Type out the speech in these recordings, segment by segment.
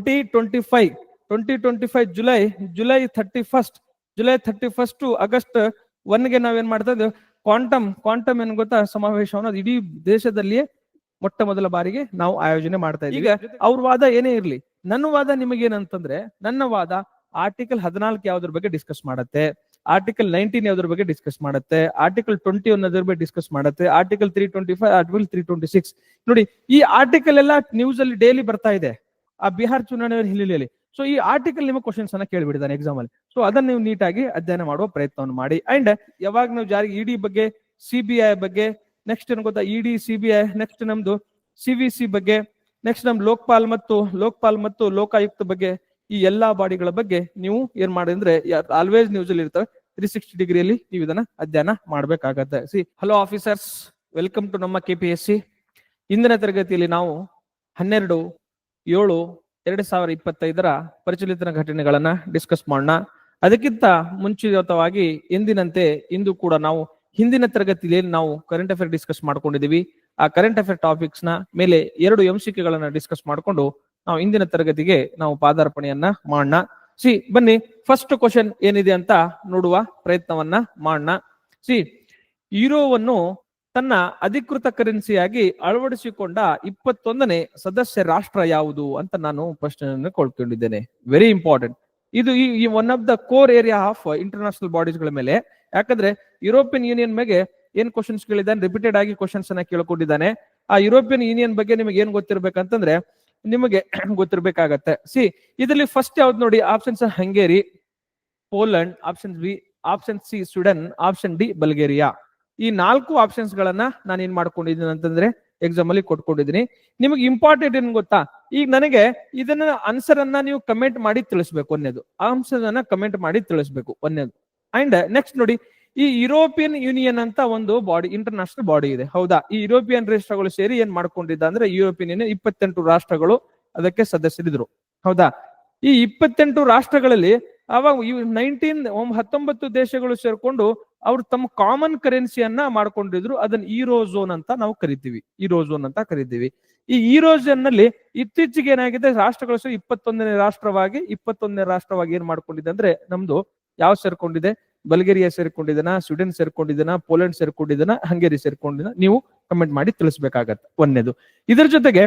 Twenty twenty five twenty twenty five July July thirty first July thirty first August ಒನ್ಗೆ ನಾವೇನ್ ಮಾಡ್ತಾ ಇದ್ದೇವೆ? Quantum quantum ಏನ್ ಗೊತ್ತಾ? ಸಮಾವೇಶವನ್ನು ಇಡೀ ದೇಶದಲ್ಲಿಯೇ ಮೊಟ್ಟ ಮೊದಲ ಬಾರಿಗೆ ನಾವು ಆಯೋಜನೆ ಮಾಡ್ತಾ ಇದ್ದೀವಿ. ಈಗ ಅವ್ರ ವಾದ ಏನೇ ಇರ್ಲಿ ನನ್ನ ವಾದ ನಿಮಗೇನಂತಂದ್ರೆ ನನ್ನ ವಾದ ಆರ್ಟಿಕಲ್ ಹದಿನಾಲ್ಕು ಯಾವ್ದ್ರ ಬಗ್ಗೆ ಡಿಸ್ಕಸ್ ಮಾಡತ್ತೆ ಆರ್ಟಿಕಲ್ ನೈನ್ಟೀನ್ ಯಾವ್ದ್ರ ಬಗ್ಗೆ ಡಿಸ್ಕಸ್ ಮಾಡುತ್ತೆ ಆರ್ಟಿಕಲ್ ಟ್ವೆಂಟಿ ಒನ್ ಅದ್ರ ಬಗ್ಗೆ ಡಿಸ್ಕಸ್ ಮಾಡುತ್ತೆ article three twenty five article three twenty six ನೋಡಿ ಈ ಆರ್ಟಿಕಲ್ ಎಲ್ಲ ನ್ಯೂಸ್ ಅಲ್ಲಿ ಡೈಲಿ ಬರ್ತಾ ಇದೆ. ಆ ಬಿಹಾರ್ ಚುನಾವಣೆ ಹಿನ್ನೆಲೆಯಲ್ಲಿ ಸೊ ಈ ಆರ್ಟಿಕಲ್ ನಿಮ್ಮ ಕ್ವಶನ್ಸ್ ಅನ್ನ ಕೇಳಿಬಿಡಿದಾನೆ ಎಕ್ಸಾಮ್ ಅಲ್ಲಿ. ಸೊ ಅದನ್ನ ನೀವು ನೀಟಾಗಿ ಅಧ್ಯಯನ ಮಾಡುವ ಪ್ರಯತ್ನವನ್ನು ಮಾಡಿ. ಅಂಡ್ ಯಾವಾಗ ನಾವು ಜಾರಿಗೆ ಇಡಿ ಬಗ್ಗೆ ಸಿಬಿಐ ಬಗ್ಗೆ ನೆಕ್ಸ್ಟ್ ಏನ್ ಗೊತ್ತಾ? ಇಡಿ ಸಿಬಿಐ ನೆಕ್ಸ್ಟ್ ನಮ್ದು ಸಿವಿಸಿ ಬಗ್ಗೆ ನೆಕ್ಸ್ಟ್ ನಮ್ ಲೋಕ್ಪಾಲ್ ಮತ್ತು ಲೋಕ್ಪಾಲ್ ಮತ್ತು ಲೋಕಾಯುಕ್ತ ಬಗ್ಗೆ, ಈ ಎಲ್ಲಾ ಬಾಡಿಗಳ ಬಗ್ಗೆ ನೀವು ಏನ್ ಮಾಡಿ ಅಂದ್ರೆ ಆಲ್ವೇಸ್ ನ್ಯೂಸ್ ಅಲ್ಲಿ ಇರ್ತವೆ. ತ್ರೀ ಸಿಕ್ಸ್ಟಿ ಡಿಗ್ರಿಯಲ್ಲಿ ನೀವು ಇದನ್ನ ಅಧ್ಯಯನ ಮಾಡ್ಬೇಕಾಗತ್ತೆ. C hello officers welcome to ನಮ್ಮ ಕೆ ಪಿ ಎಸ್ ಸಿ ಇಂದಿನ ತರಗತಿಯಲ್ಲಿ ನಾವು ಹನ್ನೆರಡು ಏಳು ಎರಡು ಸಾವಿರ ಇಪ್ಪತ್ತೈದರ ಪರಿಚಲಿತ ಘಟನೆಗಳನ್ನ ಡಿಸ್ಕಸ್ ಮಾಡೋಣ. ಅದಕ್ಕಿಂತ ಮುಂಚಿತವಾಗಿ ಎಂದಿನಂತೆ ಇಂದು ಕೂಡ ನಾವು ಹಿಂದಿನ ತರಗತಿಯಲ್ಲಿ ನಾವು ಕರೆಂಟ್ ಅಫೇರ್ ಡಿಸ್ಕಸ್ ಮಾಡ್ಕೊಂಡಿದೀವಿ ಆ ಕರೆಂಟ್ ಅಫೇರ್ ಟಾಪಿಕ್ಸ್ನ ಮೇಲೆ ಎರಡು ಎಂಸಿಕೆಗಳನ್ನ ಡಿಸ್ಕಸ್ ಮಾಡಿಕೊಂಡು ನಾವು ಇಂದಿನ ತರಗತಿಗೆ ನಾವು ಪಾದಾರ್ಪಣೆಯನ್ನ ಮಾಡೋಣ. ಸಿ, ಬನ್ನಿ ಫಸ್ಟ್ ಕ್ವಶನ್ ಏನಿದೆ ಅಂತ ನೋಡುವ ಪ್ರಯತ್ನವನ್ನ ಮಾಡೋಣ. ಸಿ ಯುರೋವನ್ನು ತನ್ನ ಅಧಿಕೃತ ಕರೆನ್ಸಿಯಾಗಿ ಅಳವಡಿಸಿಕೊಂಡ ಇಪ್ಪತ್ತೊಂದನೇ ಸದಸ್ಯ ರಾಷ್ಟ್ರ ಯಾವುದು ಅಂತ ನಾನು ಪ್ರಶ್ನೆಯನ್ನು ಕೊಳ್ಕೊಂಡಿದ್ದೇನೆ. ವೆರಿ ಇಂಪಾರ್ಟೆಂಟ್ ಇದು ಈ one of the core area of international ಬಾಡೀಸ್ಗಳ ಮೇಲೆ. ಯಾಕಂದ್ರೆ ಯುರೋಪಿಯನ್ ಯೂನಿಯನ್ ಮೇಲೆ ಏನ್ ಕ್ವಶನ್ಸ್ ಕೇಳಿದ್ದಾನೆ? ರಿಪೀಟೆಡ್ ಆಗಿ ಕ್ವಶನ್ಸ್ ಅನ್ನ ಕೇಳ್ಕೊಂಡಿದ್ದಾನೆ. ಆ ಯುರೋಪಿಯನ್ ಯೂನಿಯನ್ ಬಗ್ಗೆ ನಿಮಗೆ ಏನ್ ಗೊತ್ತಿರ್ಬೇಕಂತಂದ್ರೆ ನಿಮಗೆ ಗೊತ್ತಿರ್ಬೇಕಾಗತ್ತೆ. ಸಿ ಇದರಲ್ಲಿ ಫಸ್ಟ್ ಯಾವ್ದು ನೋಡಿ? Options Hungary. Poland option B option C Sweden option D Bulgaria ಈ ನಾಲ್ಕು ಆಪ್ಷನ್ಸ್ ಗಳನ್ನ ನಾನು ಏನ್ ಮಾಡ್ಕೊಂಡಿದ್ದೀನಿ ಅಂತಂದ್ರೆ ಎಕ್ಸಾಮ್ ಅಲ್ಲಿ ಕೊಟ್ಕೊಂಡಿದ್ದೀನಿ. ನಿಮಗೆ ಇಂಪಾರ್ಟೆಂಟ್ ಏನ್ ಗೊತ್ತಾ? ಈಗ ನನಗೆ ಇದನ್ನ ಆನ್ಸರ್ ಅನ್ನ ನೀವು ಕಮೆಂಟ್ ಮಾಡಿ ತಿಳಿಸ್ಬೇಕು ಒಂದೇದು ಆನ್ಸರ್ ಅನ್ನ ಕಮೆಂಟ್ ಮಾಡಿ ತಿಳಿಸ್ಬೇಕು ಒಂದೇದು ಅಂಡ್ ನೆಕ್ಸ್ಟ್ ನೋಡಿ, ಈ ಯುರೋಪಿಯನ್ ಯೂನಿಯನ್ ಅಂತ ಒಂದು ಬಾಡಿ ಇಂಟರ್ನ್ಯಾಷನಲ್ ಬಾಡಿ ಇದೆ. ಹೌದಾ? ಈ ಯುರೋಪಿಯನ್ ರಾಷ್ಟ್ರಗಳು ಸೇರಿ ಏನ್ ಮಾಡ್ಕೊಂಡಿದ್ದ ಅಂದ್ರೆ ಯುರೋಪಿಯನ್ ಯೂನಿಯನ್ ಇಪ್ಪತ್ತೆಂಟು ರಾಷ್ಟ್ರಗಳು ಅದಕ್ಕೆ ಸದಸ್ಯರಿದ್ರು. ಹೌದಾ? ಈ ಇಪ್ಪತ್ತೆಂಟು ರಾಷ್ಟ್ರಗಳಲ್ಲಿ ಅವಾಗ ನೈನ್ಟೀನ್ ಹತ್ತೊಂಬತ್ತು ದೇಶಗಳು ಸೇರ್ಕೊಂಡು ಅವ್ರು ತಮ್ಮ ಕಾಮನ್ ಕರೆನ್ಸಿಯನ್ನ ಮಾಡ್ಕೊಂಡಿದ್ರು. ಅದನ್ನ ಈರೋ ಝೋನ್ ಅಂತ ನಾವು ಕರಿತೀವಿ. ಈರೋ ಝೋನ್ ಅಂತ ಕರಿತೀವಿ. ಈ ಈರೋ ಝೋನ್ನಲ್ಲಿ ಇತ್ತೀಚೆಗೆ ಏನಾಗಿದೆ? ರಾಷ್ಟ್ರಗಳು ಇಪ್ಪತ್ತೊಂದನೇ ರಾಷ್ಟ್ರವಾಗಿ ಇಪ್ಪತ್ತೊಂದನೇ ರಾಷ್ಟ್ರವಾಗಿ ಏನ್ ಮಾಡ್ಕೊಂಡಿದೆ ಅಂದ್ರೆ ನಮ್ದು ಯಾವ ಸೇರ್ಕೊಂಡಿದೆ? ಬಲ್ಗೇರಿಯಾ ಸೇರ್ಕೊಂಡಿದನ? ಸ್ವೀಡನ್ ಸೇರ್ಕೊಂಡಿದನ? ಪೋಲೆಂಡ್ ಸೇರ್ಕೊಂಡಿದನ? ಹಂಗೇರಿ ಸೇರ್ಕೊಂಡಿದ್ದ ನೀವು ಕಮೆಂಟ್ ಮಾಡಿ ತಿಳಿಸ್ಬೇಕಾಗತ್ತೆ. ಒಂದೇದು ಇದ್ರ ಜೊತೆಗೆ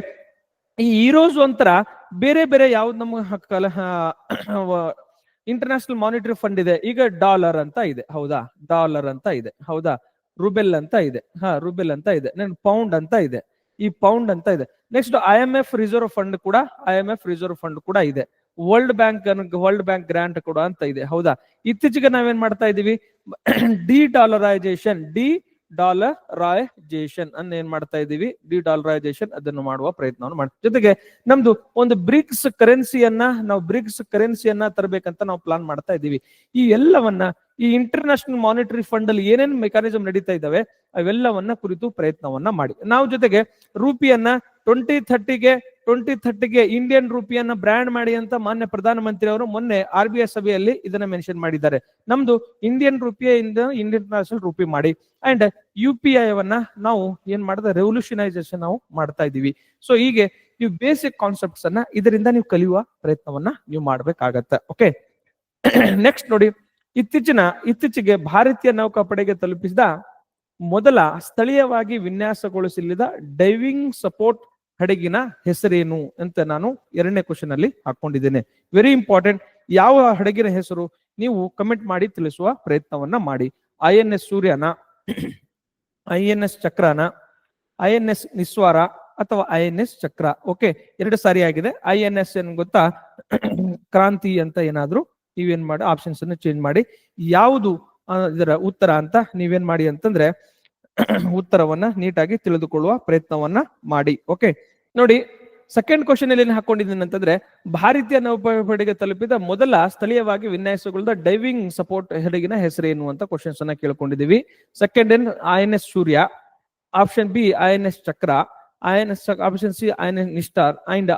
ಈ ಈರೋಸ್ ಒಂಥರ ಬೇರೆ ಬೇರೆ ಯಾವ್ದು ನಮ್ಗೆ ಇಂಟರ್ನ್ಯಾಷನಲ್ ಮಾನಿಟರಿ ಫಂಡ್ ಇದೆ. ಈಗ ಡಾಲರ್ ಅಂತ ಇದೆ. ಹೌದಾ? ಡಾಲರ್ ಅಂತ ಇದೆ. ಹೌದಾ? ರುಬೆಲ್ ಅಂತ ಇದೆ. ಹಾ ರುಬೆಲ್ ಅಂತ ಇದೆ. ನೆನ್ ಪೌಂಡ್ ಅಂತ ಇದೆ. ಈ ಪೌಂಡ್ ಅಂತ ಇದೆ. Next I M F reserve fund ಕೂಡ I M F reserve fund ಕೂಡ ಇದೆ. World bank world bank grant ಕೂಡ ಅಂತ ಇದೆ. ಹೌದಾ? ಇತ್ತೀಚೆಗೆ ನಾವೇನ್ ಮಾಡ್ತಾ ಇದೀವಿ? De dollarisation de dollarisation ಅನ್ನ ಏನ್ ಮಾಡ್ತಾ ಇದೀವಿ? ಡಿ ಡಾಲರೈಜೇಷನ್ ಅದನ್ನು ಮಾಡುವ ಪ್ರಯತ್ನವನ್ನು ಮಾಡ್ತೀವಿ. ಜೊತೆಗೆ ನಮ್ದು ಒಂದು ಬ್ರಿಕ್ಸ್ ಕರೆನ್ಸಿಯನ್ನ, ನಾವು ಬ್ರಿಕ್ಸ್ ಕರೆನ್ಸಿಯನ್ನ ತರಬೇಕಂತ ನಾವು ಪ್ಲಾನ್ ಮಾಡ್ತಾ ಇದೀವಿ. ಈ ಎಲ್ಲವನ್ನ ಈ ಇಂಟರ್ನ್ಯಾಷನಲ್ ಮಾನಿಟರಿ ಫಂಡ್ ಅಲ್ಲಿ ಏನೇನು ಮೆಕಾನಿಸಮ್ ನಡೀತಾ ಇದಾವೆ ಅವೆಲ್ಲವನ್ನ ಕುರಿತು ಪ್ರಯತ್ನವನ್ನ ಮಾಡಿ. ನಾವು ಜೊತೆಗೆ ರೂಪಿಯನ್ನ ಟ್ವೆಂಟಿ ಥರ್ಟಿಗೆ ಟ್ವೆಂಟಿ ಥರ್ಟಿಗೆ ಇಂಡಿಯನ್ ರೂಪಿಯನ್ನ ಬ್ರ್ಯಾಂಡ್ ಮಾಡಿ ಅಂತ ಮಾನ್ಯ ಪ್ರಧಾನಮಂತ್ರಿ ಅವರು ಮೊನ್ನೆ ಆರ್ ಬಿ ಐ ಸಭೆಯಲ್ಲಿ ಇದನ್ನ ಮೆನ್ಷನ್ ಮಾಡಿದ್ದಾರೆ. ನಮ್ದು ಇಂಡಿಯನ್ ರೂಪಿಯಿಂದ ಇಂಡಿಯನ್ ನ್ಯಾಷನಲ್ ರೂಪಿ ಮಾಡಿ ಅಂಡ್ ಯು ಪಿ ಐ ಅವನ್ನ ನಾವು ಏನ್ ಮಾಡಿದ ರೆವಲ್ಯೂಷನೈಸೇಷನ್ ನಾವು ಮಾಡ್ತಾ ಇದೀವಿ ಸೊ ಹೀಗೆ ನೀವು ಬೇಸಿಕ್ ಕಾನ್ಸೆಪ್ಟ್ಸ್ ಅನ್ನ ಇದರಿಂದ ನೀವು ಕಲಿಯುವ ಪ್ರಯತ್ನವನ್ನ ನೀವು ಮಾಡ್ಬೇಕಾಗತ್ತೆ. ಓಕೆ ನೆಕ್ಸ್ಟ್ ನೋಡಿ, ಇತ್ತೀಚಿನ, ಇತ್ತೀಚೆಗೆ ಭಾರತೀಯ ನೌಕಾಪಡೆಗೆ ತಲುಪಿಸಿದ ಮೊದಲ ಸ್ಥಳೀಯವಾಗಿ ವಿನ್ಯಾಸಗೊಳಿಸಲಿದ ಡೈವಿಂಗ್ ಸಪೋರ್ಟ್ ಹಡಗಿನ ಹೆಸರೇನು ಅಂತ ನಾನು ಎರಡನೇ ಕ್ವಶನ್ ಅಲ್ಲಿ ಹಾಕೊಂಡಿದ್ದೇನೆ. ವೆರಿ ಇಂಪಾರ್ಟೆಂಟ್ ಯಾವ ಹಡಗಿನ ಹೆಸರು ನೀವು ಕಮೆಂಟ್ ಮಾಡಿ ತಿಳಿಸುವ ಪ್ರಯತ್ನವನ್ನ ಮಾಡಿ. ಐ ಎನ್ ಎಸ್ ಸೂರ್ಯನ ಐ ಎನ್ ಎಸ್ ಚಕ್ರನ ಐ ಎನ್ ಎಸ್ ನಿಸ್ವಾರ ಅಥವಾ I N S Chakra. Okay ಎರಡು ಸಾರಿ ಆಗಿದೆ. ಐ ಎನ್ ಎಸ್ ಏನ್ ಗೊತ್ತಾ? ಕ್ರಾಂತಿ ಅಂತ ಏನಾದ್ರು ನೀವೇನ್ ಮಾಡಿ ಆಪ್ಷನ್ಸ್ ಅನ್ನು ಚೇಂಜ್ ಮಾಡಿ. ಯಾವುದು ಇದರ ಉತ್ತರ ಅಂತ ನೀವೇನ್ ಮಾಡಿ ಅಂತಂದ್ರೆ ಉತ್ತರವನ್ನ ನೀಟಾಗಿ ತಿಳಿದುಕೊಳ್ಳುವ ಪ್ರಯತ್ನವನ್ನ ಮಾಡಿ. ಓಕೆ ನೋಡಿ ಸೆಕೆಂಡ್ ಕ್ವಶನ್ ಅಲ್ಲಿ ಏನ್ ಹಾಕೊಂಡಿದ್ದೀನಿ ಅಂತಂದ್ರೆ ಭಾರತೀಯ ನೌಪಡೆಗೆ ತಲುಪಿದ ಮೊದಲ ಸ್ಥಳೀಯವಾಗಿ ವಿನ್ಯಾಸಗೊಳ್ಳದ ಡೈವಿಂಗ್ ಸಪೋರ್ಟ್ ಹೆಡಗಿನ ಹೆಸರೇನು ಅಂತ ಕ್ವಶನ್ಸ್ ಅನ್ನ ಕೇಳ್ಕೊಂಡಿದೀವಿ ಸೆಕೆಂಡ್ ಏನ್ I N S Surya option B I N S Chakra I N S option C I N S Nistar and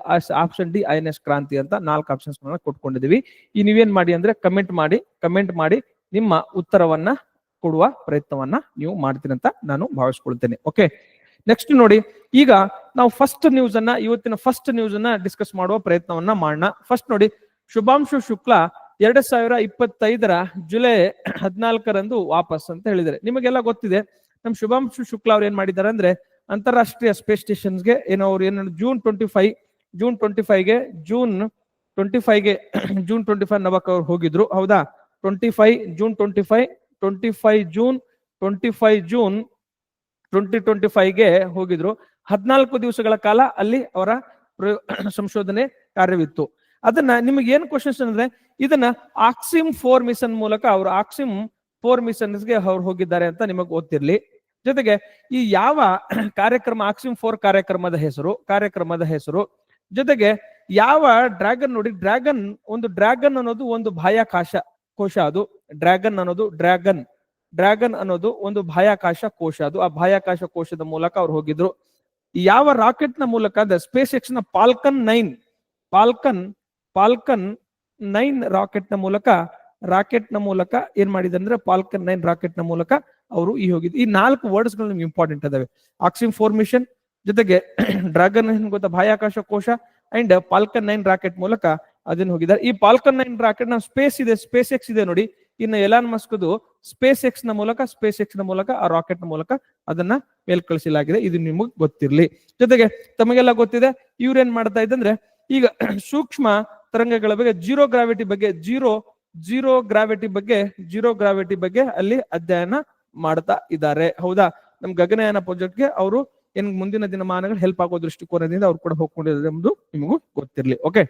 option D I N S Kranti ಅಂತ ನಾಲ್ಕು ಆಪ್ಷನ್ಸ್ ಕೊಟ್ಕೊಂಡಿದ್ದೀವಿ. ಈ ನೀವೇನ್ ಮಾಡಿ ಅಂದ್ರೆ ಕಮೆಂಟ್ ಮಾಡಿ ಕಮೆಂಟ್ ಮಾಡಿ ನಿಮ್ಮ ಉತ್ತರವನ್ನ ಕೊಡುವ ಪ್ರಯತ್ನವನ್ನ ನೀವು ಮಾಡ್ತೀರಂತ ನಾನು ಭಾವಿಸ್ಕೊಳ್ತೇನೆ. ಓಕೆ ನೆಕ್ಸ್ಟ್ ನೋಡಿ, ಈಗ ನಾವು ಫಸ್ಟ್ ನ್ಯೂಸ್ ಅನ್ನ, ಇವತ್ತಿನ ಫಸ್ಟ್ ನ್ಯೂಸ್ ಅನ್ನ ಡಿಸ್ಕಸ್ ಮಾಡುವ ಪ್ರಯತ್ನವನ್ನ ಮಾಡೋಣ ಫಸ್ಟ್ ನೋಡಿ, ಶುಭಾಂಶು ಶುಕ್ಲಾ ಎರಡ್ ಸಾವಿರ ಇಪ್ಪತ್ತೈದರ ಜುಲೈ ಹದಿನಾಲ್ಕರಂದು ವಾಪಸ್ ಅಂತ ಹೇಳಿದ್ದಾರೆ. ನಿಮಗೆಲ್ಲ ಗೊತ್ತಿದೆ, ನಮ್ ಶುಭಾಂಶು ಶುಕ್ಲಾ ಅವ್ರು ಏನ್ ಮಾಡಿದ್ದಾರೆ ಅಂದ್ರೆ, ಅಂತಾರಾಷ್ಟ್ರೀಯ ಸ್ಪೇಸ್ ಸ್ಟೇಷನ್ಸ್ಗೆ ಏನೋ ಅವ್ರು ಏನು June twenty five June twenty ಫೈವ್ಗೆ June twenty ಫೈವ್ಗೆ ಜೂನ್ ಟ್ವೆಂಟಿ ಫೈವ್ ನವಕ್ ಅವ್ರು ಹೋಗಿದ್ರು. ಹೌದಾ? Twenty five June twenty five twenty five June twenty five June twenty twenty ಫೈವ್ಗೆ ಹೋಗಿದ್ರು. ಹದಿನಾಲ್ಕು ದಿವಸಗಳ ಕಾಲ ಅಲ್ಲಿ ಅವರ ಸಂಶೋಧನೆ ಕಾರ್ಯವಿತ್ತು. ಅದನ್ನ ನಿಮಗೆ ಏನು ಕ್ವಶನ್ಸ್ ಅಂದ್ರೆ, ಇದನ್ನ ಆಕ್ಸಿಮ್ ಫೋರ್ ಮಿಷನ್ ಮೂಲಕ ಅವರು ಆಕ್ಸಿಮ್ ಫೋರ್ ಮಿಷನ್ಸ್ಗೆ ಅವ್ರು ಹೋಗಿದ್ದಾರೆ ಅಂತ ನಿಮಗೆ ಗೊತ್ತಿರಲಿ. ಜೊತೆಗೆ ಈ ಯಾವ ಕಾರ್ಯಕ್ರಮ ಆಕ್ಸಿಮ್ ಫೋರ್ ಕಾರ್ಯಕ್ರಮದ ಹೆಸರು ಕಾರ್ಯಕ್ರಮದ ಹೆಸರು, ಜೊತೆಗೆ ಯಾವ ಡ್ರ್ಯಾಗನ್ ನೋಡಿ ಡ್ರ್ಯಾಗನ್ ಒಂದು ಡ್ರ್ಯಾಗನ್ ಅನ್ನೋದು ಒಂದು ಬಾಹ್ಯಾಕಾಶ ಕೋಶ ಅದು. ಡ್ರ್ಯಾಗನ್ ಅನ್ನೋದು ಡ್ರ್ಯಾಗನ್. ಡ್ರ್ಯಾಗನ್ ಅನ್ನೋದು ಒಂದು ಬಾಹ್ಯಾಕಾಶ ಕೋಶ. ಅದು ಆ ಬಾಹ್ಯಾಕಾಶ ಕೋಶದ ಮೂಲಕ ಅವ್ರು ಹೋಗಿದ್ರು. ಯಾವ ರಾಕೆಟ್ನ ಮೂಲಕ ಸ್ಪೇಸ್ ಎಕ್ಸ್ನ ಪಾಲ್ಕನ್ ನೈನ್ ಪಾಲ್ಕನ್ ಪಾಲ್ಕನ್ ನೈನ್ ರಾಕೆಟ್ನ ಮೂಲಕ ರಾಕೆಟ್ನ ಮೂಲಕ ಏನ್ ಮಾಡಿದಂದ್ರೆ ಅಂದ್ರೆ ಪಾಲ್ಕನ್ ನೈನ್ ರಾಕೆಟ್ನ ಮೂಲಕ ಅವರು ಈ ಹೋಗಿದ್ರು. ಈ ನಾಲ್ಕು ವರ್ಡ್ಸ್ಗಳು ನಿಮ್ಗೆ ಇಂಪಾರ್ಟೆಂಟ್ ಅದಾವೆ ಆಕ್ಸಿಮ್ ಫಾರ್ಮೇಶನ್ ಜೊತೆಗೆ ಡ್ರ್ಯಾಗನ್ ಗೊತ್ತಾ? ಬಾಹ್ಯಾಕಾಶ ಕೋಶ ಅಂಡ್ ಪಾಲ್ಕನ್ ನೈನ್ ರಾಕೆಟ್ ಮೂಲಕ ಅದನ್ನ ಹೋಗಿದ್ದಾರೆ. ಈ ಪಾಲ್ಕನ್ ನೈನ್ ರಾಕೆಟ್ನ ಸ್ಪೇಸ್ ಇದೆ, ಸ್ಪೇಸ್ ಎಕ್ಸ್ ಇದೆ ನೋಡಿ. ಇನ್ನು ಎಲಾನ್ ಮಸ್ಕದು ಸ್ಪೇಸ್ ಎಕ್ಸ್ನ ಮೂಲಕ ಸ್ಪೇಸ್ ಎಕ್ಸ್ನ ಮೂಲಕ, ಆ ರಾಕೆಟ್ನ ಮೂಲಕ ಅದನ್ನ ಮೇಲ್ ಕಳಿಸಲಾಗಿದೆ. ಇದು ನಿಮಗೆ ಗೊತ್ತಿರ್ಲಿ. ಜೊತೆಗೆ ತಮಗೆಲ್ಲ ಗೊತ್ತಿದೆ ಇವ್ರೇನ್ ಮಾಡ್ತಾ ಇದ್ದಂದ್ರೆ, ಈಗ ಸೂಕ್ಷ್ಮ ತರಂಗಗಳ ಬಗ್ಗೆ ಜೀರೋ ಗ್ರಾವಿಟಿ ಬಗ್ಗೆ ಜೀರೋ ಜೀರೋ ಗ್ರಾವಿಟಿ ಬಗ್ಗೆ ಜೀರೋ ಗ್ರಾವಿಟಿ ಬಗ್ಗೆ ಅಲ್ಲಿ ಅಧ್ಯಯನ ಮಾಡ್ತಾ ಇದ್ದಾರೆ. ಹೌದಾ? ನಮ್ ಗಗನಯಾನ ಪ್ರಾಜೆಕ್ಟ್ಗೆ ಅವರು ಏನ್ ಮುಂದಿನ ದಿನಮಾನಗಳು ಹೆಲ್ಪ್ ಆಗೋ ದೃಷ್ಟಿಕೋನದಿಂದ ಅವ್ರು ಕೂಡ ಹೋಗ್ಕೊಂಡಿದ್ದಾರೆ ಎಂಬುದು ನಿಮಗೂ ಗೊತ್ತಿರ್ಲಿ. ಓಕೆ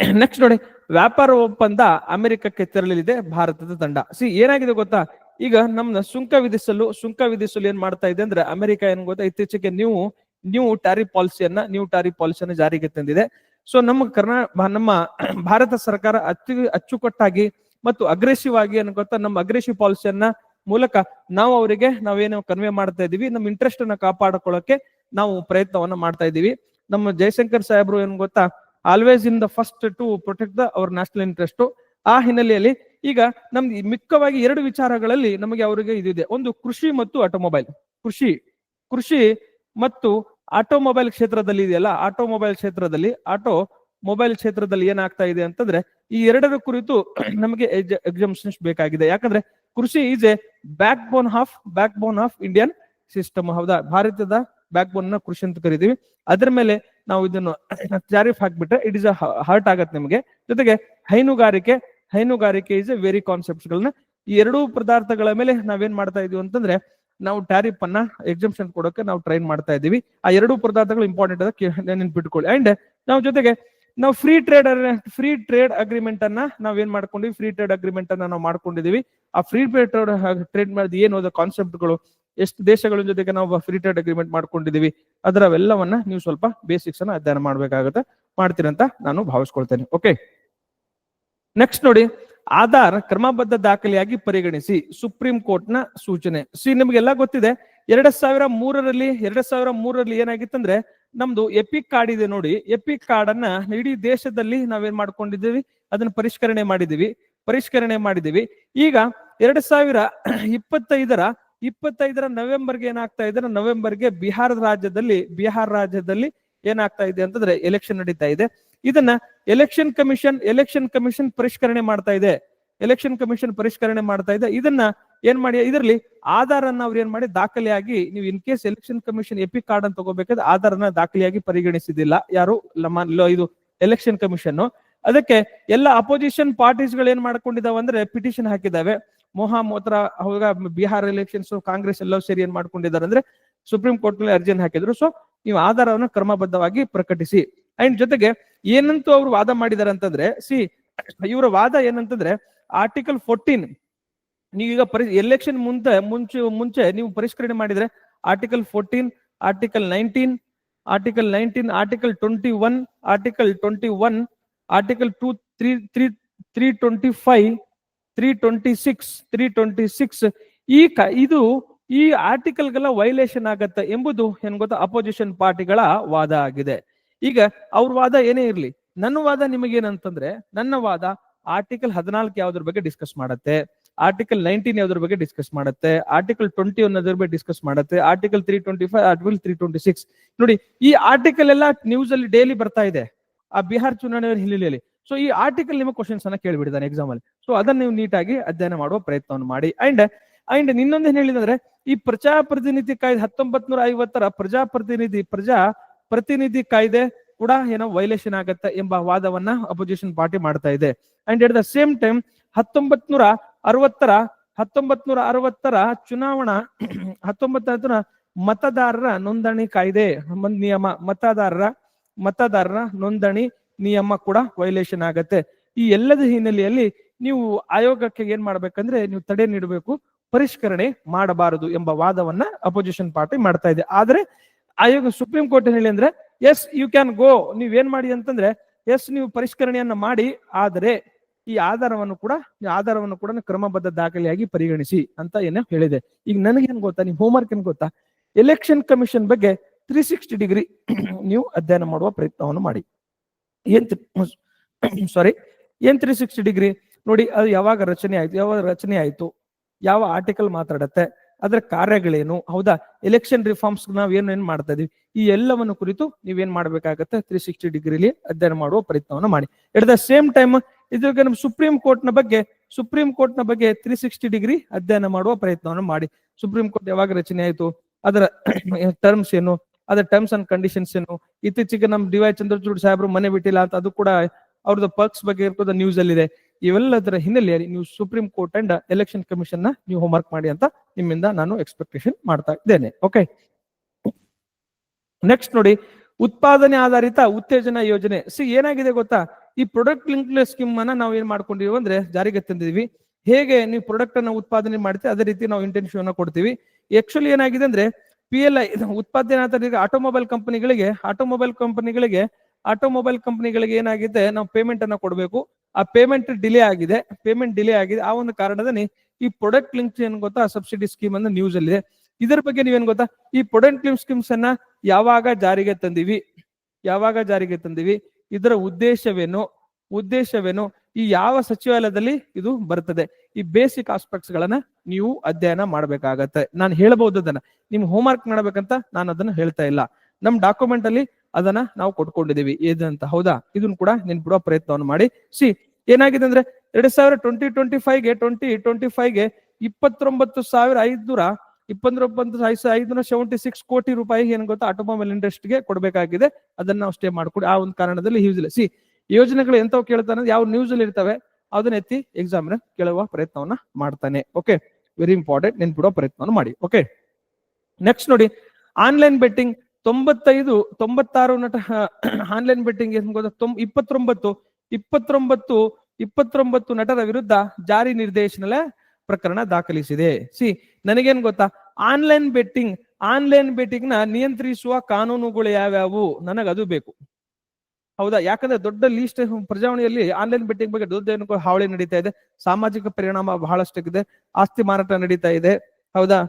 ನೆಕ್ಸ್ಟ್ ನೋಡಿ, ವ್ಯಾಪಾರ ಒಪ್ಪಂದ ಅಮೆರಿಕಕ್ಕೆ ತೆರಳಲಿದೆ, ಭಾರತದ ತಂಡ. ಸಿ ಏನಾಗಿದೆ ಗೊತ್ತಾ? ಈಗ ನಮ್ನ ಸುಂಕ ವಿಧಿಸಲು ಸುಂಕ ವಿಧಿಸಲು ಏನ್ ಮಾಡ್ತಾ ಇದೆ ಅಂದ್ರೆ, ಅಮೆರಿಕ ಏನ್ ಗೊತ್ತಾ? ಇತ್ತೀಚೆಗೆ ನೀವು ನ್ಯೂ ಟ್ಯಾರಿ ಪಾಲಿಸಿಯನ್ನ ನ್ಯೂ ಟ್ಯಾರಿ ಪಾಲಿಸಿಯನ್ನ ಜಾರಿಗೆ ತಂದಿದೆ. ಸೊ ನಮ್ಮ ಕರ್ನಾ ನಮ್ಮ ಭಾರತ ಸರ್ಕಾರ ಅತಿ, ಅಚ್ಚುಕಟ್ಟಾಗಿ ಮತ್ತು ಅಗ್ರೆಸಿವ್ ಆಗಿ ಏನ್ ಗೊತ್ತಾ? ನಮ್ಮ ಅಗ್ರೆಸಿವ್ ಪಾಲಿಸಿಯನ್ನ ಮೂಲಕ ನಾವು ಅವರಿಗೆ, ನಾವೇನು ಕನ್ವೆ ಮಾಡ್ತಾ ಇದೀವಿ ನಮ್ಮ ಇಂಟ್ರೆಸ್ಟ್ ಅನ್ನ ಕಾಪಾಡಿಕೊಳ್ಳಕ್ಕೆ ನಾವು ಪ್ರಯತ್ನವನ್ನ ಮಾಡ್ತಾ ಇದೀವಿ ನಮ್ಮ ಜಯಶಂಕರ್ ಸಾಹೇಬ್ರು ಏನ್ ಗೊತ್ತಾ? Always in the first to protect the our national interest ಆ ಹಿನ್ನೆಲೆಯಲ್ಲಿ ಈಗ ನಮ್ಗೆ ಮಿಕ್ಕವಾಗಿ ಎರಡು ವಿಚಾರಗಳಲ್ಲಿ ನಮಗೆ ಅವರಿಗೆ ಇದಿದೆ ಒಂದು ಕೃಷಿ ಮತ್ತು ಆಟೋಮೊಬೈಲ್. ಕೃಷಿ ಕೃಷಿ ಮತ್ತು ಆಟೋಮೊಬೈಲ್ ಕ್ಷೇತ್ರದಲ್ಲಿ ಇದೆಯಲ್ಲ, ಆಟೋಮೊಬೈಲ್ ಕ್ಷೇತ್ರದಲ್ಲಿ, ಆಟೋ ಮೊಬೈಲ್ ಕ್ಷೇತ್ರದಲ್ಲಿ ಏನಾಗ್ತಾ ಇದೆ ಅಂತಂದ್ರೆ ಈ ಎರಡರ ಕುರಿತು ನಮಗೆ ಎಕ್ಸಾಮಿಷನ್ಸ್ ಬೇಕಾಗಿದೆ. ಯಾಕಂದ್ರೆ ಕೃಷಿ is a backbone of backbone of Indian system ಹೌದಾ? ಭಾರತದ ಬ್ಯಾಕ್ ಬೋನ್ನ ಕೃಷಿ ಅಂತ ಕರಿತೀವಿ. ಅದ್ರ ಮೇಲೆ ನಾವು ಇದನ್ನು ಟ್ಯಾರಿಫ್ ಹಾಕ್ಬಿಟ್ರೆ ಇಟ್ ಇಸ್ ಅ ಹರ್ಟ್ ಆಗತ್ತೆ ನಿಮಗೆ. ಜೊತೆಗೆ ಹೈನುಗಾರಿಕೆ ಹೈನುಗಾರಿಕೆ ಇಸ್ ಎ ವೆರಿ ಕಾನ್ಸೆಪ್ಟ್ಸ್ ಗಳನ್ನ ಈ ಎರಡೂ ಪದಾರ್ಥಗಳ ಮೇಲೆ ನಾವೇನ್ ಮಾಡ್ತಾ ಇದೀವಿ ಅಂತಂದ್ರೆ ನಾವು ಟ್ಯಾರಿಫ್ ಅನ್ನ ಎಕ್ಸಂಪ್ಷನ್ ಕೊಡೋಕೆ ನಾವು ಟ್ರೈನ್ ಮಾಡ್ತಾ ಇದೀವಿ. ಆ ಎರಡೂ ಪದಾರ್ಥಗಳು ಇಂಪಾರ್ಟೆಂಟ್ ಅದ ನೆನ್ಪಿಟ್ಕೊಳ್ಳಿ ಅಂಡ್ ನಾವು ಜೊತೆಗೆ ನಾವು free trade free trade agreement ಅನ್ನ ನಾವ್ ಏನ್ ಮಾಡ್ಕೊಂಡಿವಿ? ಫ್ರೀ ಟ್ರೇಡ್ ಅಗ್ರಿಮೆಂಟ್ ಅನ್ನ ನಾವು ಮಾಡ್ಕೊಂಡಿದೀವಿ. ಆ ಫ್ರೀ ಟ್ರೇಡ್ ಟ್ರೇಡ್ ಮಾಡಿದ ಏನು ಕಾನ್ಸೆಪ್ಟ್ಗಳು ಎಷ್ಟು ದೇಶಗಳ ಜೊತೆಗೆ ನಾವು ಫ್ರೀ ಟ್ರೇಡ್ ಅಗ್ರಿಮೆಂಟ್ ಮಾಡ್ಕೊಂಡಿದೀವಿ ಅದರವೆಲ್ಲವನ್ನ ನೀವು ಸ್ವಲ್ಪ ಬೇಸಿಕ್ಸ್ ಅನ್ನ ಅಧ್ಯಯನ ಮಾಡ್ಬೇಕಾಗತ್ತೆ. ಮಾಡ್ತೀರಂತ ನಾನು ಭಾವಿಸ್ಕೊಳ್ತೇನೆ. ಓಕೆ ನೆಕ್ಸ್ಟ್ ನೋಡಿ, ಆಧಾರ್ ಕ್ರಮಬದ್ಧ ದಾಖಲೆಯಾಗಿ ಪರಿಗಣಿಸಿ ಸುಪ್ರೀಂ ಕೋರ್ಟ್ನ ಸೂಚನೆ. ಸಿ ನಿಮ್ಗೆಲ್ಲ ಗೊತ್ತಿದೆ, ಎರಡ್ ಸಾವಿರ ಮೂರರಲ್ಲಿ, ಎರಡ್ ಸಾವಿರ ಮೂರರಲ್ಲಿ ಏನಾಗಿತ್ತಂದ್ರೆ, ನಮ್ದು ಎಪಿಕ್ ಕಾರ್ಡ್ ಇದೆ ನೋಡಿ. ಎಪಿಕ್ ಕಾರ್ಡ್ ಅನ್ನ ಇಡೀ ದೇಶದಲ್ಲಿ ನಾವೇನ್ ಮಾಡ್ಕೊಂಡಿದ್ದೀವಿ, ಅದನ್ನ ಪರಿಷ್ಕರಣೆ ಮಾಡಿದೀವಿ ಪರಿಷ್ಕರಣೆ ಮಾಡಿದೀವಿ ಈಗ ಎರಡ್ ಸಾವಿರ ಇಪ್ಪತ್ತೈದರ ಇಪ್ಪತ್ತೈದರ ನವೆಂಬರ್ಗೆ ಏನಾಗ್ತಾ ಇದೆ? ನವೆಂಬರ್ಗೆ ಬಿಹಾರ ರಾಜ್ಯದಲ್ಲಿ ಬಿಹಾರ ರಾಜ್ಯದಲ್ಲಿ ಏನಾಗ್ತಾ ಇದೆ ಅಂತಂದ್ರೆ ಎಲೆಕ್ಷನ್ ನಡೀತಾ ಇದೆ. ಇದನ್ನ ಎಲೆಕ್ಷನ್ ಕಮಿಷನ್ ಎಲೆಕ್ಷನ್ ಕಮಿಷನ್ ಪರಿಷ್ಕರಣೆ ಮಾಡ್ತಾ ಇದೆ. ಎಲೆಕ್ಷನ್ ಕಮಿಷನ್ ಪರಿಷ್ಕರಣೆ ಮಾಡ್ತಾ ಇದೆ. ಇದನ್ನ ಏನ್ ಮಾಡಿ, ಇದರಲ್ಲಿ ಆಧಾರ್ ಅನ್ನ ಅವ್ರು ಏನ್ ಮಾಡಿ, ದಾಖಲೆಯಾಗಿ ನೀವು in case election commission EPIC card ಅಂತ ತಗೋಬೇಕಾದ್ರೆ ಆಧಾರ್ ಅನ್ನ ದಾಖಲೆಯಾಗಿ ಪರಿಗಣಿಸಿದಿಲ್ಲ ಯಾರು? ನಮ್ಮ ಇದು ಎಲೆಕ್ಷನ್ ಕಮಿಷನ್ ಅದಕ್ಕೆ ಎಲ್ಲ ಅಪೋಸಿಷನ್ ಪಾರ್ಟೀಸ್ಗಳು ಏನ್ ಮಾಡ್ಕೊಂಡಿದಾವ ಅಂದ್ರೆ ಪಿಟಿಷನ್ ಹಾಕಿದಾವೆ ಮೋಹ ಮೋತ್ರ ಅವಾಗ ಬಿಹಾರ್ ಎಲೆಕ್ಷನ್ಸ್ ಕಾಂಗ್ರೆಸ್ ಎಲ್ಲವೂ ಸೇರಿ ಏನ್ ಮಾಡ್ಕೊಂಡಿದ್ದಾರೆ ಅಂದ್ರೆ ಸುಪ್ರೀಂ ಕೋರ್ಟ್ನಲ್ಲಿ ಅರ್ಜಿಯನ್ನು ಹಾಕಿದ್ರು. ಸೊ ನೀವು ಆಧಾರವನ್ನು ಕ್ರಮಬದ್ಧವಾಗಿ ಪ್ರಕಟಿಸಿ. ಅಂಡ್ ಜೊತೆಗೆ ಏನಂತೂ ಅವರು ವಾದ ಮಾಡಿದ್ದಾರೆ ಅಂತಂದ್ರೆ ಸಿ ಇವರ ವಾದ ಏನಂತಂದ್ರೆ ಆರ್ಟಿಕಲ್ ಫೋರ್ಟೀನ್ ನೀವೀಗ ಪರಿ ಎಲೆಕ್ಷನ್ ಮುಂದೆ, ಮುಂಚೆ ಮುಂಚೆ ನೀವು ಪರಿಷ್ಕರಣೆ ಮಾಡಿದ್ರೆ article fourteen article nineteen article nineteen article twenty one article twenty one article two three three three twenty five three twenty six three twenty six ಈ ಕ, ಇದು ಈ ಆರ್ಟಿಕಲ್ಗೆಲ್ಲ ವೈಲೇಷನ್ ಆಗತ್ತೆ ಎಂಬುದು ಏನ್ ಗೊತ್ತಾ? ಅಪೋಸಿಷನ್ ಪಾರ್ಟಿಗಳ ವಾದ ಆಗಿದೆ. ಈಗ ಅವ್ರ ವಾದ ಏನೇ ಇರಲಿ, ನನ್ನ ವಾದ ನಿಮಗೇನಂತಂದ್ರೆ, ನನ್ನ ವಾದ ಆರ್ಟಿಕಲ್ ಹದಿನಾಲ್ಕು ಯಾವ್ದ್ರ ಬಗ್ಗೆ ಡಿಸ್ಕಸ್ ಮಾಡತ್ತೆ ಆರ್ಟಿಕಲ್ ನೈನ್ಟೀನ್ ಯಾವ್ದ್ರ ಬಗ್ಗೆ ಡಿಸ್ಕಸ್ ಮಾಡುತ್ತೆ ಆರ್ಟಿಕಲ್ ಟ್ವೆಂಟಿ ಒನ್ ಅದ್ರ ಬಗ್ಗೆ ಡಿಸ್ಕಸ್ ಮಾಡುತ್ತೆ article three twenty five article three twenty six ನೋಡಿ, ಈ ಆರ್ಟಿಕಲ್ ಎಲ್ಲ ನ್ಯೂಸ್ ಅಲ್ಲಿ ಡೈಲಿ ಬರ್ತಾ ಇದೆ. ಆ ಬಿಹಾರ್ ಚುನಾವಣೆ ಹಿನ್ನೆಲೆಯಲ್ಲಿ. ಸೊ ಈ ಆರ್ಟಿಕಲ್ ನಿಮ್ಮ ಕ್ವಶನ್ಸ್ ಅನ್ನ ಕೇಳಿಬಿಡಿದಾನೆ ಎಕ್ಸಾಮ್ ಅಲ್ಲಿ. ಸೊ ಅದನ್ನ ನೀವು ನೀಟಾಗಿ ಅಧ್ಯಯನ ಮಾಡುವ ಪ್ರಯತ್ನವನ್ನು ಮಾಡಿ. ಅಂಡ್ ಅಂಡ್ ಇನ್ನೊಂದು ಏನ್ ಹೇಳಿದಂದ್ರೆ ಈ ಪ್ರಜಾಪ್ರತಿನಿಧಿ ಕಾಯ್ದೆ ಹತ್ತೊಂಬತ್ ನೂರ ಐವತ್ತರ ಪ್ರಜಾಪ್ರತಿನಿಧಿ ಪ್ರಜಾ ಪ್ರತಿನಿಧಿ ಕಾಯ್ದೆ ಕೂಡ ಏನೋ ವೈಲೇಷನ್ ಆಗತ್ತೆ ಎಂಬ ವಾದವನ್ನ ಅಪೋಸಿಷನ್ ಪಾರ್ಟಿ ಮಾಡ್ತಾ ಇದೆ. And at the same time ಹತ್ತೊಂಬತ್ ನೂರ ಅರವತ್ತರ ಹತ್ತೊಂಬತ್ ನೂರ ಅರವತ್ತರ ಚುನಾವಣಾ ಹತ್ತೊಂಬತ್ತರ ಮತದಾರರ ನೋಂದಣಿ ಕಾಯ್ದೆ ನಿಯಮ, ಮತದಾರರ ಮತದಾರರ ನೋಂದಣಿ ನಿಯಮ ಕೂಡ ವೈಲೇಷನ್ ಆಗತ್ತೆ. ಈ ಎಲ್ಲದ ಹಿನ್ನೆಲೆಯಲ್ಲಿ ನೀವು ಆಯೋಗಕ್ಕೆ ಏನ್ ಮಾಡ್ಬೇಕಂದ್ರೆ ನೀವು ತಡೆ ನೀಡಬೇಕು, ಪರಿಷ್ಕರಣೆ ಮಾಡಬಾರದು ಎಂಬ ವಾದವನ್ನ ಅಪೋಸಿಷನ್ ಪಾರ್ಟಿ ಮಾಡ್ತಾ ಇದೆ. ಆದ್ರೆ ಆಯೋಗ ಸುಪ್ರೀಂ ಕೋರ್ಟ್ ಏನ್ ಹೇಳಿ ಅಂದ್ರೆ ಎಸ್ ಯು ಕ್ಯಾನ್ ಗೋ ನೀವ್ ಏನ್ ಮಾಡಿ ಅಂತಂದ್ರೆ ಎಸ್ ನೀವು ಪರಿಷ್ಕರಣೆಯನ್ನ ಮಾಡಿ, ಆದರೆ ಈ ಆಧಾರವನ್ನು ಕೂಡ ಆಧಾರವನ್ನು ಕೂಡ ಕ್ರಮಬದ್ಧ ದಾಖಲೆಯಾಗಿ ಪರಿಗಣಿಸಿ ಅಂತ ಏನೋ ಹೇಳಿದೆ. ಈಗ ನನಗೇನ್ ಗೊತ್ತಾ, ನಿಮ್ ಹೋಮ್ವರ್ಕ್ ಏನ್ ಗೊತ್ತಾ? ಎಲೆಕ್ಷನ್ ಕಮಿಷನ್ ಬಗ್ಗೆ ತ್ರೀ ಸಿಕ್ಸ್ಟಿ ಡಿಗ್ರಿ ನೀವು ಅಧ್ಯಯನ ಮಾಡುವ ಪ್ರಯತ್ನವನ್ನು ಮಾಡಿ. ಏನ್ ಸಾರಿ ಏನ್ ತ್ರೀ ಸಿಕ್ಸ್ಟಿ ಡಿಗ್ರಿ ನೋಡಿ, ಅದು ಯಾವಾಗ ರಚನೆ ಆಯ್ತು, ಯಾವಾಗ ರಚನೆ ಆಯ್ತು, ಯಾವ ಆರ್ಟಿಕಲ್ ಮಾತಾಡತ್ತೆ, ಅದರ ಕಾರ್ಯಗಳೇನು, ಹೌದಾ? ಎಲೆಕ್ಷನ್ ರಿಫಾರ್ಮ್ಸ್ ನಾವ್ ಏನ್ ಏನ್ ಮಾಡ್ತಾ ಇದೀವಿ, ಈ ಎಲ್ಲವನ್ನು ಕುರಿತು ನೀವೇನ್ ಮಾಡ್ಬೇಕಾಗತ್ತೆ ತ್ರೀ ಸಿಕ್ಸ್ಟಿ ಡಿಗ್ರಿಲಿ ಅಧ್ಯಯನ ಮಾಡುವ ಪ್ರಯತ್ನವನ್ನು ಮಾಡಿ. ಎಟ್ ದ ಸೇಮ್ ಟೈಮ್ ಇದ್ರಾಗ ನಮ್ಮ ಸುಪ್ರೀಂ ಕೋರ್ಟ್ನ ಬಗ್ಗೆ ಸುಪ್ರೀಂ ಕೋರ್ಟ್ನ ಬಗ್ಗೆ ತ್ರೀ ಸಿಕ್ಸ್ಟಿ ಡಿಗ್ರಿ ಅಧ್ಯಯನ ಮಾಡುವ ಪ್ರಯತ್ನವನ್ನು ಮಾಡಿ. ಸುಪ್ರೀಂ ಕೋರ್ಟ್ ಯಾವಾಗ ರಚನೆ ಆಯ್ತು, ಅದರ ಟರ್ಮ್ಸ್ ಏನು ಅದರ ಟರ್ಮ್ಸ್ ಅಂಡ್ ಕಂಡೀಷನ್ಸ್ ಏನು ಇತ್ತೀಚೆಗೆ ನಮ್ ಡಿ ವೈ ಚಂದ್ರಚೂಡ್ ಸಾಹೇಬ್ರು ಮನೆ ಬಿಟ್ಟಿಲ್ಲ ಅಂತ ಅದು ಕೂಡ ಅವ್ರದ್ದು ಪರ್ಕ್ಸ್ ಬಗ್ಗೆ ಇರ್ಬೋದು ನ್ಯೂಸ್ ಅಲ್ಲಿ ಇದೆ ಇವೆಲ್ಲದರ ಹಿನ್ನೆಲೆಯಲ್ಲಿ ನೀವು ಸುಪ್ರೀಂ ಕೋರ್ಟ್ ಅಂಡ್ ಎಲೆಕ್ಷನ್ ಕಮಿಷನ್ನ ನೀವು ಹೋಮ್ ವರ್ಕ್ ಮಾಡಿ ಅಂತ ನಿಮ್ಮಿಂದ ನಾನು ಎಕ್ಸ್ಪೆಕ್ಟೇಷನ್ ಮಾಡ್ತಾ ಇದ್ದೇನೆ. ಓಕೆ ನೆಕ್ಸ್ಟ್ ನೋಡಿ, ಉತ್ಪಾದನೆ ಆಧಾರಿತ ಉತ್ತೇಜನ ಯೋಜನೆ. ಸಿ ಏನಾಗಿದೆ ಗೊತ್ತಾ? ಈ ಪ್ರೊಡಕ್ಟ್ ಲಿಂಕ್ ಸ್ಕೀಮ್ ಅನ್ನ ನಾವು ಏನ್ ಮಾಡ್ಕೊಂಡಿವಿ ಅಂದ್ರೆ ಜಾರಿಗೆ ತಂದಿದೀವಿ. ಹೇಗೆ ನೀವು ಪ್ರೊಡಕ್ಟ್ ಅನ್ನ ಉತ್ಪಾದನೆ ಮಾಡ್ತೀವಿ ಅದೇ ರೀತಿ ನಾವು ಇಂಟೆನ್ಶನ್ ಕೊಡ್ತೀವಿ. ಆಕ್ಚುಲಿ ಏನಾಗಿದೆ ಅಂದ್ರೆ ಪಿ ಎಲ್ ಐ ಉತ್ಪಾದನೆ ಆಧಾರಿತ ಆಟೋಮೊಬೈಲ್ ಕಂಪನಿಗಳಿಗೆ ಆಟೋಮೊಬೈಲ್ ಕಂಪನಿಗಳಿಗೆ ಆಟೋಮೊಬೈಲ್ ಕಂಪನಿಗಳಿಗೆ ಏನಾಗಿದೆ, ನಾವು ಪೇಮೆಂಟ್ ಅನ್ನ ಕೊಡಬೇಕು. ಆ ಪೇಮೆಂಟ್ ಡಿಲೇ ಆಗಿದೆ ಪೇಮೆಂಟ್ ಡಿಲೇ ಆಗಿದೆ. ಆ ಒಂದು ಕಾರಣದಲ್ಲಿ ಈ ಪ್ರೊಡಕ್ಟ್ ಲಿಂಕ್ ಏನ್ ಗೊತ್ತಾ ಸಬ್ಸಿಡಿ ಸ್ಕೀಮ್ ಅನ್ನ ನ್ಯೂಸ್ ಅಲ್ಲಿ ಇದೆ ಇದರ ಬಗ್ಗೆ ನೀವೇನ್ ಗೊತ್ತಾ, ಈ ಪ್ರೊಡಕ್ಟ್ ಲಿಂಕ್ ಸ್ಕೀಮ್ಸ್ ಅನ್ನ ಯಾವಾಗ ಜಾರಿಗೆ ತಂದಿವಿ, ಯಾವಾಗ ಜಾರಿಗೆ ತಂದಿವಿ, ಇದರ ಉದ್ದೇಶವೇನು ಉದ್ದೇಶವೇನು, ಈ ಯಾವ ಸಚಿವಾಲಯದಲ್ಲಿ ಇದು ಬರ್ತದೆ. ಈ ಬೇಸಿಕ್ ಆಸ್ಪೆಕ್ಟ್ಸ್ ಗಳನ್ನ ನೀವು ಅಧ್ಯಯನ ಮಾಡ್ಬೇಕಾಗತ್ತೆ. ನಾನು ಹೇಳಬಹುದು ಅದನ್ನ. ನಿಮ್ ಹೋಮ್ವರ್ಕ್ ಮಾಡ್ಬೇಕಂತ ನಾನು ಅದನ್ನ ಹೇಳ್ತಾ ಇಲ್ಲ. ನಮ್ ಡಾಕ್ಯುಮೆಂಟ್ ಅಲ್ಲಿ ಅದನ್ನ ನಾವು ಕೊಟ್ಕೊಂಡಿದೀವಿ. ಏದಂತ ಹೌದಾ? ಇದನ್ನ ಕೂಡ ನೆನ್ಪಿಡುವ ಪ್ರಯತ್ನವನ್ನು ಮಾಡಿ. ಸಿ, ಏನಾಗಿದೆ ಅಂದ್ರೆ ಎರಡ್ ಸಾವಿರ ಟ್ವೆಂಟಿ ಟ್ವೆಂಟಿ ಫೈವ್ಗೆ ಟ್ವೆಂಟಿ ಟ್ವೆಂಟಿ ಫೈವ್ಗೆ ಇಪ್ಪತ್ತೊಂಬತ್ತು ಸಾವಿರ ಐದ್ನೂರ, ಇಪ್ಪತ್ತೊಂಬತ್ತು ಐದ್ನೂರ ಸೆವೆಂಟಿ ಸಿಕ್ಸ್ ಕೋಟಿ ರೂಪಾಯಿ ಏನ್ ಗೊತ್ತಾ? ಆಟೋಮೊಬೈಲ್ ಇಂಡಸ್ಟ್ರಿಗೆ ಕೊಡಬೇಕಾಗಿದೆ. ಅದನ್ನ ನಾವು ಸ್ಟೇ ಮಾಡ್ಕೊಡಿ. ಆ ಒಂದು ಕಾರಣದಲ್ಲಿ ಯೂಸ್ ಸಿ, ಯೋಜನೆಗಳು ಎಂತವ್ ಕೇಳ್ತಾನೆ ಯಾವ ನ್ಯೂಸ್ ಅಲ್ಲಿ ಇರ್ತವೆ? ಅದನ್ನ ಎತ್ತಿ ಕೇಳುವ ಪ್ರಯತ್ನವನ್ನ ಮಾಡ್ತಾನೆ. ಓಕೆ ವೆರಿ ಇಂಪಾರ್ಟೆಂಟ್ ನೆನ್ಪಿಡುವ ಪ್ರಯತ್ನವನ್ನು ಮಾಡಿ. ಓಕೆ ನೆಕ್ಸ್ಟ್ ನೋಡಿ. ಆನ್ಲೈನ್ ಬೆಟ್ಟಿಂಗ್ ತೊಂಬತ್ತೈದು, ತೊಂಬತ್ತಾರು ನಟ ಆನ್ಲೈನ್ ಬೆಟ್ಟಿಂಗ್ ಏನ್ ಗೊತ್ತಾ? ತೊಂಬ ಇಪ್ಪತ್ತೊಂಬತ್ತು ಇಪ್ಪತ್ತೊಂಬತ್ತು ಇಪ್ಪತ್ತೊಂಬತ್ತು ನಟರ ವಿರುದ್ಧ ಜಾರಿ ನಿರ್ದೇಶನಾಲಯ ಪ್ರಕರಣ ದಾಖಲಿಸಿದೆ. ಸಿ ನನಗೇನ್ ಗೊತ್ತಾ? ಆನ್ಲೈನ್ ಬೆಟ್ಟಿಂಗ್ ಆನ್ಲೈನ್ ಬೆಟ್ಟಿಂಗ್ನ ನಿಯಂತ್ರಿಸುವ ಕಾನೂನುಗಳು ಯಾವ್ಯಾವು? ನನಗದು ಬೇಕು. ಹೌದಾ? ಯಾಕಂದ್ರೆ ದೊಡ್ಡ ಲೀಸ್ಟ್ ಪ್ರಜಾವಣೆಯಲ್ಲಿ ಆನ್ಲೈನ್ ಬೆಟ್ಟಿಂಗ್ ಬಗ್ಗೆ ದೊಡ್ಡ ಹಾವಳಿ ನಡೀತಾ ಇದೆ. ಸಾಮಾಜಿಕ ಪರಿಣಾಮ ಬಹಳಷ್ಟಿದೆ ಆಸ್ತಿ ಮಾರಾಟ ನಡೀತಾ ಇದೆ. ಹೌದಾ?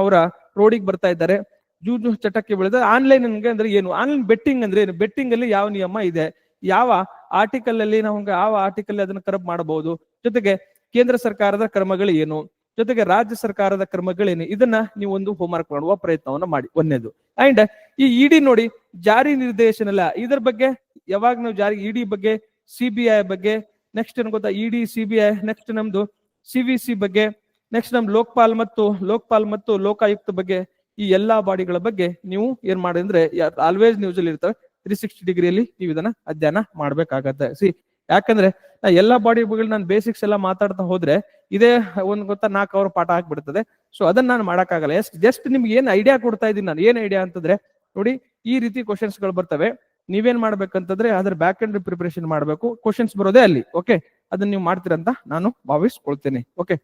ಅವರ ರೋಡಿಗೆ ಬರ್ತಾ ಇದ್ದಾರೆ. ಜೂಜು ಚಟಕ್ಕೆ ಬೆಳೆದ. ಆನ್ಲೈನ್ ಅಂದ್ರೆ ಏನು? ಆನ್ಲೈನ್ ಬೆಟ್ಟಿಂಗ್ ಅಂದ್ರೆ ಏನು? ಬೆಟ್ಟಿಂಗ್ ಅಲ್ಲಿ ಯಾವ ನಿಯಮ ಇದೆ? ಯಾವ ಆರ್ಟಿಕಲ್ ಅಲ್ಲಿ ನಾವು ಯಾವ ಆರ್ಟಿಕಲ್ ಅದನ್ನ ಕರಪ್ ಮಾಡಬಹುದು? ಜೊತೆಗೆ ಕೇಂದ್ರ ಸರ್ಕಾರದ ಕ್ರಮಗಳು ಏನು? ಜೊತೆಗೆ ರಾಜ್ಯ ಸರ್ಕಾರದ ಕ್ರಮಗಳೇನು ಇದನ್ನ ನೀವು ಒಂದು ಹೋಮ್ವರ್ಕ್ ಮಾಡುವ ಪ್ರಯತ್ನವನ್ನ ಮಾಡಿ. ಒಂದೇದು ಅಂಡ್ ಈ ಇಡಿ ನೋಡಿ ಜಾರಿ ನಿರ್ದೇಶನಲ್ಲ ಇದರ ಬಗ್ಗೆ ಯಾವಾಗ ನಾವು ಜಾರಿಗೆ ಇಡಿ ಬಗ್ಗೆ ಸಿಬಿಐ ಬಗ್ಗೆ ನೆಕ್ಸ್ಟ್ ಏನ್ ಗೊತ್ತಾ, ಇಡಿ ಸಿಬಿಐ ನೆಕ್ಸ್ಟ್ ನಮ್ದು ಸಿವಿಸಿ ಬಗ್ಗೆ ನೆಕ್ಸ್ಟ್ ನಮ್ ಲೋಕ್ಪಾಲ್ ಮತ್ತು ಲೋಕ್ಪಾಲ್ ಮತ್ತು ಲೋಕಾಯುಕ್ತ ಬಗ್ಗೆ, ಈ ಎಲ್ಲಾ ಬಾಡಿಗಳ ಬಗ್ಗೆ ನೀವು ಏನ್ ಮಾಡಿ ಅಂದ್ರೆ ಆಲ್ವೇಸ್ ನ್ಯೂಸ್ ಅಲ್ಲಿ ಇರ್ತವೆ. ತ್ರೀ ಸಿಕ್ಸ್ಟಿ ಡಿಗ್ರಿಯಲ್ಲಿ ನೀವು ಇದನ್ನ ಅಧ್ಯಯನ ಮಾಡ್ಬೇಕಾಗತ್ತೆ. ಸಿ, ಯಾಕಂದ್ರೆ ನಾ ಎಲ್ಲಾ ಬಾಡಿ ಬಗ್ಗೆ ನಾನು ಬೇಸಿಕ್ಸ್ ಎಲ್ಲ ಮಾತಾಡ್ತಾ ಹೋದ್ರೆ, ಇದೇ ಒಂದ್ ಗೊತ್ತಾ ನಾಲ್ಕು ಅವರ್ ಪಾಠ ಆಗ್ಬಿಡ್ತದೆ. ಸೊ ಅದನ್ನ ನಾನು ಮಾಡಕ್ಕಾಗಲ್ಲ. ಎಷ್ಟ್ ಜಸ್ಟ್ ನಿಮ್ಗೆ ಏನ್ ಐಡಿಯಾ ಕೊಡ್ತಾ ಇದ್ದೀನಿ ನಾನು, ಏನ್ ಐಡಿಯಾ ಅಂತಂದ್ರೆ, ನೋಡಿ, ಈ ರೀತಿ ಕ್ವಶನ್ಸ್ಗಳು ಬರ್ತವೆ. ನೀವೇನ್ ಮಾಡ್ಬೇಕಂತಂದ್ರೆ ಅದ್ರ ಬ್ಯಾಕ್ ಎಂಡ್ ಪ್ರಿಪರೇಷನ್ ಮಾಡ್ಬೇಕು. ಕ್ವಶನ್ಸ್ ಬರೋದೇ ಅಲ್ಲಿ ಓಕೆ ಅದನ್ನ ನೀವು ಮಾಡ್ತೀರಂತ ನಾನು ಭಾವಿಸ್ಕೊಳ್ತೇನೆ ಓಕೆ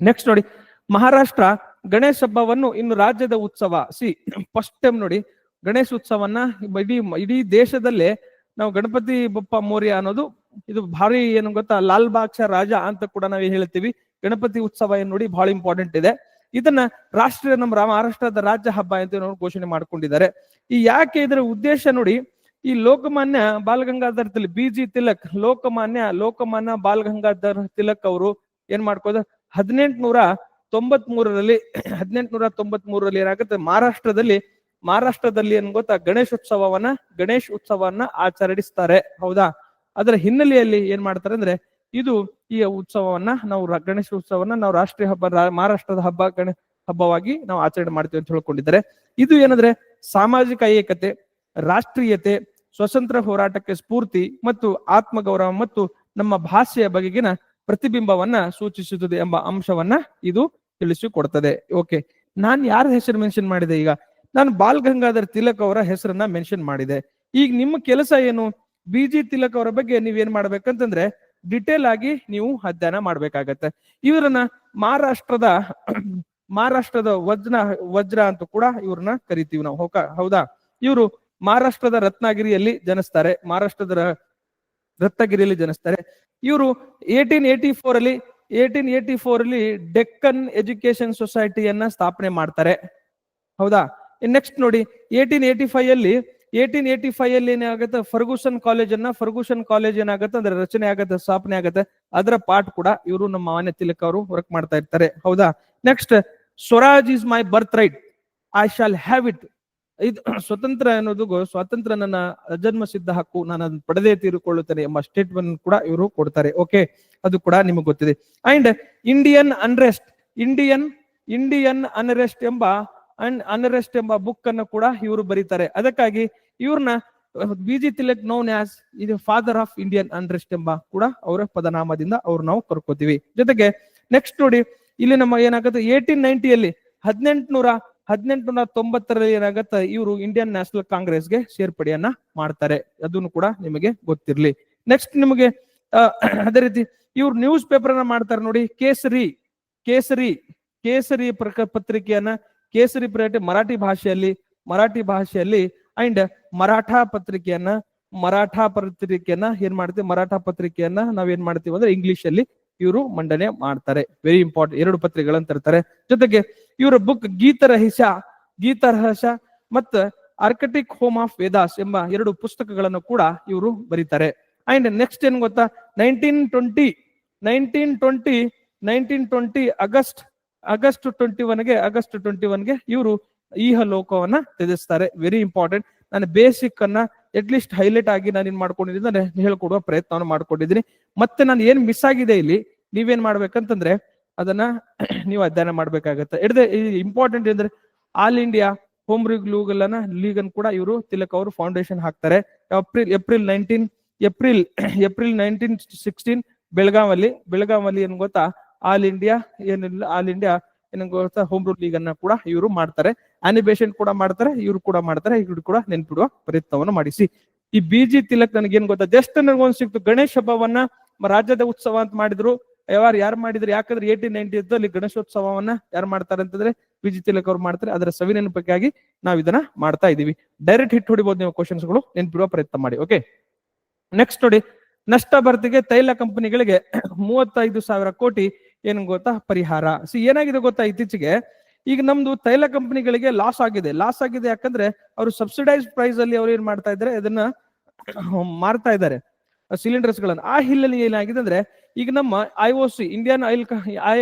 ನೆಕ್ಸ್ಟ್ ನೋಡಿ, ಮಹಾರಾಷ್ಟ್ರ ಗಣೇಶ ಹಬ್ಬವನ್ನು ಇನ್ನು ರಾಜ್ಯದ ಉತ್ಸವ ಸಿ ಫಸ್ಟ್ ಟೈಮ್ ನೋಡಿ, ಗಣೇಶ ಉತ್ಸವನ್ನ ಇಡೀ ಇಡೀ ದೇಶದಲ್ಲೇ ನಾವು ಗಣಪತಿ ಬಪ್ಪ ಮೌರ್ಯ ಅನ್ನೋದು ಇದು ಭಾರಿ ಏನು ಗೊತ್ತಾ, ಲಾಲ್ ಬಾಕ್ಷ ರಾಜ ಅಂತ ಕೂಡ ನಾವು ಹೇಳ್ತೀವಿ, ಗಣಪತಿ ಉತ್ಸವ ಏನ್ ನೋಡಿ ಬಹಳ ಇಂಪಾರ್ಟೆಂಟ್ ಇದೆ. ಇದನ್ನ ರಾಷ್ಟ್ರೀಯ ನಮ್ಮ ಮಹಾರಾಷ್ಟ್ರದ ರಾಜ್ಯ ಹಬ್ಬ ಅಂತ ಘೋಷಣೆ ಮಾಡ್ಕೊಂಡಿದ್ದಾರೆ. ಈ ಯಾಕೆ ಇದರ ಉದ್ದೇಶ ನೋಡಿ, ಈ ಲೋಕಮಾನ್ಯ ಬಾಲಗಂಗಾಧರ್ ತಿಲಕ್, ಬಿ ಜಿ ತಿಲಕ್, ಲೋಕಮಾನ್ಯ ಲೋಕಮಾನ್ಯ ಬಾಲಗಂಗಾಧರ್ ತಿಲಕ್ ಅವರು ಏನ್ ಮಾಡ್ಕೋದ? ಹದಿನೆಂಟುನೂರ ತೊಂಬತ್ ಮೂರರಲ್ಲಿ ಹದಿನೆಂಟುನೂರ ತೊಂಬತ್ ಮೂರರಲ್ಲಿ ಏನಾಗುತ್ತೆ? ಮಹಾರಾಷ್ಟ್ರದಲ್ಲಿ ಮಹಾರಾಷ್ಟ್ರದಲ್ಲಿ ಏನ್ ಗೊತ್ತಾ? ಗಣೇಶೋತ್ಸವವನ್ನ ಗಣೇಶ್ ಉತ್ಸವವನ್ನ ಆಚರಿಸ್ತಾರೆ. ಹೌದಾ? ಅದರ ಹಿನ್ನೆಲೆಯಲ್ಲಿ ಏನ್ ಮಾಡ್ತಾರೆ ಅಂದ್ರೆ, ಇದು ಈ ಉತ್ಸವವನ್ನ ನಾವು ಗಣೇಶ ಉತ್ಸವವನ್ನ ನಾವು ರಾಷ್ಟ್ರೀಯ ಹಬ್ಬ, ಮಹಾರಾಷ್ಟ್ರದ ಹಬ್ಬ ಗಣ ಹಬ್ಬವಾಗಿ ನಾವು ಆಚರಣೆ ಮಾಡ್ತೀವಿ ಅಂತ ಹೇಳ್ಕೊಂಡಿದ್ದಾರೆ. ಇದು ಏನಂದ್ರೆ ಸಾಮಾಜಿಕ ಏಕತೆ, ರಾಷ್ಟ್ರೀಯತೆ, ಸ್ವತಂತ್ರ ಹೋರಾಟಕ್ಕೆ ಸ್ಫೂರ್ತಿ ಮತ್ತು ಆತ್ಮಗೌರವ ಮತ್ತು ನಮ್ಮ ಭಾಷೆಯ ಬಗೆಗಿನ ಪ್ರತಿಬಿಂಬವನ್ನ ಸೂಚಿಸುತ್ತದೆ ಎಂಬ ಅಂಶವನ್ನ ಇದು ತಿಳಿಸಿಕೊಡ್ತದೆ. ಓಕೆ, ನಾನ್ ಯಾರ ಹೆಸರು ಮೆನ್ಷನ್ ಮಾಡಿದೆ ಈಗ? ನಾನು ಬಾಲ್ ಗಂಗಾಧರ್ ತಿಲಕ್ ಅವರ ಹೆಸರನ್ನ ಮೆನ್ಷನ್ ಮಾಡಿದೆ. ಈಗ ನಿಮ್ಮ ಕೆಲಸ ಏನು? ಬಿ ಜಿ ತಿಲಕ್ ಅವರ ಬಗ್ಗೆ ನೀವೇನ್ ಮಾಡ್ಬೇಕಂತಂದ್ರೆ ಡಿಟೇಲ್ ಆಗಿ ನೀವು ಅಧ್ಯಯನ ಮಾಡ್ಬೇಕಾಗತ್ತೆ. ಇವರನ್ನ ಮಹಾರಾಷ್ಟ್ರದ ಮಹಾರಾಷ್ಟ್ರದ ವಜ್ರ ವಜ್ರ ಅಂತ ಕೂಡ ಇವ್ರನ್ನ ಕರಿತೀವಿ ನಾವು. ಹೋಕ, ಹೌದಾ? ಇವರು ಮಹಾರಾಷ್ಟ್ರದ ರತ್ನಗಿರಿಯಲ್ಲಿ ಜನಿಸ್ತಾರೆ. ಮಹಾರಾಷ್ಟ್ರದ ರತ್ನಗಿರಿಯಲ್ಲಿ ಜನಿಸ್ತಾರೆ. ಇವರು ಏಟೀನ್ ಏಟಿ ಫೋರ್ ಅಲ್ಲಿ ಏಟೀನ್ ಏಟಿ ಫೋರ್ ಅಲ್ಲಿ ಡೆಕ್ಕನ್ ಎಜುಕೇಶನ್ ಸೊಸೈಟಿಯನ್ನ ಸ್ಥಾಪನೆ ಮಾಡ್ತಾರೆ. ಹೌದಾ? ನೆಕ್ಸ್ಟ್ ನೋಡಿ ಏಟೀನ್ ಏಟಿ ಫೈವ್ ಅಲ್ಲಿ ಏಟೀನ್ ಏಟಿ ಫೈವ್ ಅಲ್ಲಿ ಏನಾಗುತ್ತೆ? ಫರ್ಗೂಸನ್ ಕಾಲೇಜ್ ಅನ್ನ ಫರ್ಗೂಸನ್ ಕಾಲೇಜ್ ಏನಾಗುತ್ತೆ? ಅಂದ್ರೆ ರಚನೆ ಆಗತ್ತೆ, ಸ್ಥಾಪನೆ ಆಗತ್ತೆ. ಅದರ ಪಾರ್ಟ್ ಕೂಡ ಇವರು ನಮ್ಮ ಮಾನ್ಯ ತಿಲಕ್ ಅವರು ವರ್ಕ್ ಮಾಡ್ತಾ ಇರ್ತಾರೆ. ಹೌದಾ? Next Swaraj is my birthright I shall have it. ಇದು ಸ್ವತಂತ್ರ ಅನ್ನೋದು ಸ್ವಾತಂತ್ರ್ಯ ನನ್ನ ಅಜನ್ಮ ಸಿದ್ಧ ಹಕ್ಕು, ನಾನು ಅದನ್ನ ಪಡೆದೇ ತೀರಿಕೊಳ್ಳುತ್ತೇನೆ ಎಂಬ ಸ್ಟೇಟ್ಮೆಂಟ್ ಕೂಡ ಇವರು ಕೊಡ್ತಾರೆ. ಓಕೆ ಅದು ಕೂಡ ನಿಮಗೆ ಗೊತ್ತಿದೆ. And Indian unrest Indian Indian unrest ಎಂಬ ಅನ್ ಅನ್ರೆಸ್ಟ್ ಎಂಬ ಬುಕ್ ಅನ್ನು ಕೂಡ ಇವರು ಬರೀತಾರೆ. ಅದಕ್ಕಾಗಿ ಇವ್ರನ್ನ B G Tilak known as ಇದು ಫಾದರ್ ಆಫ್ ಇಂಡಿಯನ್ ಅನ್ರೆಸ್ಟ್ ಎಂಬ ಕೂಡ ಅವರ ಪದನಾಮದಿಂದ ಅವ್ರು ನಾವು ಕರ್ಕೋತೀವಿ. ಜೊತೆಗೆ ನೆಕ್ಸ್ಟ್ ನೋಡಿ ಇಲ್ಲಿ ನಮ್ಮ ಏನಾಗುತ್ತೆ ಏಟೀನ್ ನೈನ್ಟಿಯಲ್ಲಿ ಹದಿನೆಂಟುನೂರ ಹದಿನೆಂಟುನೂರ ತೊಂಬತ್ತರಲ್ಲಿ ಏನಾಗತ್ತೆ ಇವರು ಇಂಡಿಯನ್ ನ್ಯಾಷನಲ್ ಕಾಂಗ್ರೆಸ್ಗೆ ಸೇರ್ಪಡೆಯನ್ನ ಮಾಡ್ತಾರೆ. ಅದನ್ನು ಕೂಡ ನಿಮಗೆ ಗೊತ್ತಿರ್ಲಿ. ನೆಕ್ಸ್ಟ್ ನಿಮಗೆ ಅದೇ ರೀತಿ ಇವ್ರು ನ್ಯೂಸ್ ಪೇಪರ್ ಅನ್ನ ಮಾಡ್ತಾರೆ ನೋಡಿ, ಕೇಸರಿ ಕೇಸರಿ ಕೇಸರಿ ಪತ್ರಿಕೆಯನ್ನ ಕೇಸರಿ ಪತ್ರಿಕೆ ಮರಾಠಿ ಭಾಷೆಯಲ್ಲಿ ಮರಾಠಿ ಭಾಷೆಯಲ್ಲಿ ಅಂಡ್ ಮರಾಠ ಪತ್ರಿಕೆಯನ್ನ ಮರಾಠ ಪತ್ರಿಕೆಯನ್ನ ಏನ್ ಮಾಡ್ತೀವಿ, ಮರಾಠ ಪತ್ರಿಕೆಯನ್ನ ನಾವ್ ಏನ್ ಮಾಡ್ತೀವಿ ಅಂದ್ರೆ ಇಂಗ್ಲಿಷ್ ಅಲ್ಲಿ ಇವರು ಮಂಡನೆ ಮಾಡ್ತಾರೆ. ವೆರಿ ಇಂಪಾರ್ಟೆಂಟ್ ಎರಡು ಪತ್ರಿಕೆಗಳನ್ನ ತರ್ತಾರೆ. ಜೊತೆಗೆ ಇವರ ಬುಕ್ ಗೀತರಹಸ ಗೀತರಹಸ ಮತ್ತು ಆರ್ಕಟಿಕ್ ಹೋಮ್ ಆಫ್ ವೇದಾಸ್ ಎಂಬ ಎರಡು ಪುಸ್ತಕಗಳನ್ನು ಕೂಡ ಇವರು ಬರೀತಾರೆ. ಅಂಡ್ ನೆಕ್ಸ್ಟ್ ಏನ್ ಗೊತ್ತಾ? Nineteen twenty nineteen twenty nineteen twenty August August twenty ಒನ್ಗೆ August twenty ಒನ್ಗೆ ಇವರು ಈಹ ಲೋಕವನ್ನ ತ್ಯಜಿಸ್ತಾರೆ ವೆರಿ ಇಂಪಾರ್ಟೆಂಟ್ ನಾನು ಬೇಸಿಕ್ ಅನ್ನ ಅಟ್ಲೀಸ್ಟ್ ಹೈಲೈಟ್ ಆಗಿ ನಾನು ಏನ್ ಮಾಡ್ಕೊಂಡಿದ್ದೀನಿ ಹೇಳ್ಕೊಡುವ ಪ್ರಯತ್ನವನ್ನು ಮಾಡ್ಕೊಂಡಿದ್ದೀನಿ. ಮತ್ತೆ ನಾನು ಏನ್ ಮಿಸ್ ಆಗಿದೆ ಇಲ್ಲಿ? ನೀವೇನ್ ಮಾಡ್ಬೇಕಂತಂದ್ರೆ ಅದನ್ನ ನೀವು ಅಧ್ಯಯನ ಮಾಡ್ಬೇಕಾಗತ್ತೆ. ಎಡದೆ ಇಂಪಾರ್ಟೆಂಟ್ ಅಂದ್ರೆ all India home rule league ಅನ್ನ ಲೀಗ್ ಅನ್ನು ಕೂಡ ಇವರು ತಿಲಕ್ ಅವರು ಫೌಂಡೇಶನ್ ಹಾಕ್ತಾರೆ. April April nineteen April April nineteen sixteen ಬೆಳಗಾವಲ್ಲಿ ಬೆಳಗಾವಲ್ಲಿ ಏನ್ ಗೊತ್ತಾ? ಆಲ್ ಇಂಡಿಯಾ ಏನಿಲ್ಲ ಆಲ್ ಇಂಡಿಯಾ ಏನ್ ಗೊತ್ತಾ? ಹೋಮ್ ರೂಲ್ ಲೀಗ್ ಅನ್ನ ಕೂಡ ಇವರು ಮಾಡ್ತಾರೆ. ಆನಿಬೇಷನ್ ಕೂಡ ಮಾಡ್ತಾರೆ, ಇವರು ಕೂಡ ಮಾಡ್ತಾರೆ, ಇವ್ರು ಕೂಡ ನೆನ್ಪಿಡುವ ಪ್ರಯತ್ನವನ್ನು ಮಾಡಿಸಿ. ಈ ಬಿಜಿ ತಿಲಕ್ ನನಗೇನ್ ಗೊತ್ತಾ? ಜಸ್ಟ್ ನನಗೊಂದು ಸಿಕ್ತು. ಗಣೇಶ್ ಹಬ್ಬವನ್ನ ರಾಜ್ಯದ ಉತ್ಸವ ಅಂತ ಮಾಡಿದ್ರು. ಯಾರು ಯಾರು ಮಾಡಿದ್ರು, ಯಾಕಂದ್ರೆ ಏಯ್ಟೀನ್ ನೈನ್ಟಿ ಅಲ್ಲಿ ಗಣೇಶೋತ್ಸವವನ್ನ ಯಾರು ಮಾಡ್ತಾರೆ ಅಂತಂದ್ರೆ ವಿಜಿ ತಿಲಕ್ ಅವ್ರು ಮಾಡ್ತಾರೆ. ಅದರ ಸವಿ ನೆನಪಕ್ಕಾಗಿ ನಾವು ಇದನ್ನ ಮಾಡ್ತಾ ಇದೀವಿ ಡೈರೆಕ್ಟ್ ಹಿಟ್ ಹೊಡಿಬಹುದು ನೀವು ಕ್ವಶನ್ಸ್ಗಳು, ನೆನ್ಪಿಡುವ ಪ್ರಯತ್ನ ಮಾಡಿ ಓಕೆ ನೆಕ್ಸ್ಟ್ ನೋಡಿ, ನಷ್ಟ ಭರ್ತಿಗೆ ತೈಲ ಕಂಪನಿಗಳಿಗೆ ಮೂವತ್ತೈದು ಸಾವಿರ ಕೋಟಿ ಏನು ಗೊತ್ತಾ? ಪರಿಹಾರ. ಸಿ ಏನಾಗಿದೆ ಗೊತ್ತಾ ಇತ್ತೀಚೆಗೆ? ಈಗ ನಮ್ದು ತೈಲ ಕಂಪನಿಗಳಿಗೆ ಲಾಸ್ ಆಗಿದೆ. ಲಾಸ್ ಆಗಿದೆ ಯಾಕಂದ್ರೆ ಅವರು ಸಬ್ಸಿಡೈಸ್ ಪ್ರೈಸ್ ಅಲ್ಲಿ ಅವ್ರು ಏನ್ ಮಾಡ್ತಾ ಇದ್ದಾರೆ? ಇದನ್ನ ಮಾರ್ತಾ ಇದ್ದಾರೆ. ಸಿಲಿಂಡರ್ಸ್ಗಳನ್ನು ಆ ಹಿನ್ನೆಲೆ ಏನಾಗಿದೆ ಅಂದ್ರೆ, ಈಗ ನಮ್ಮ I O C Indian oil I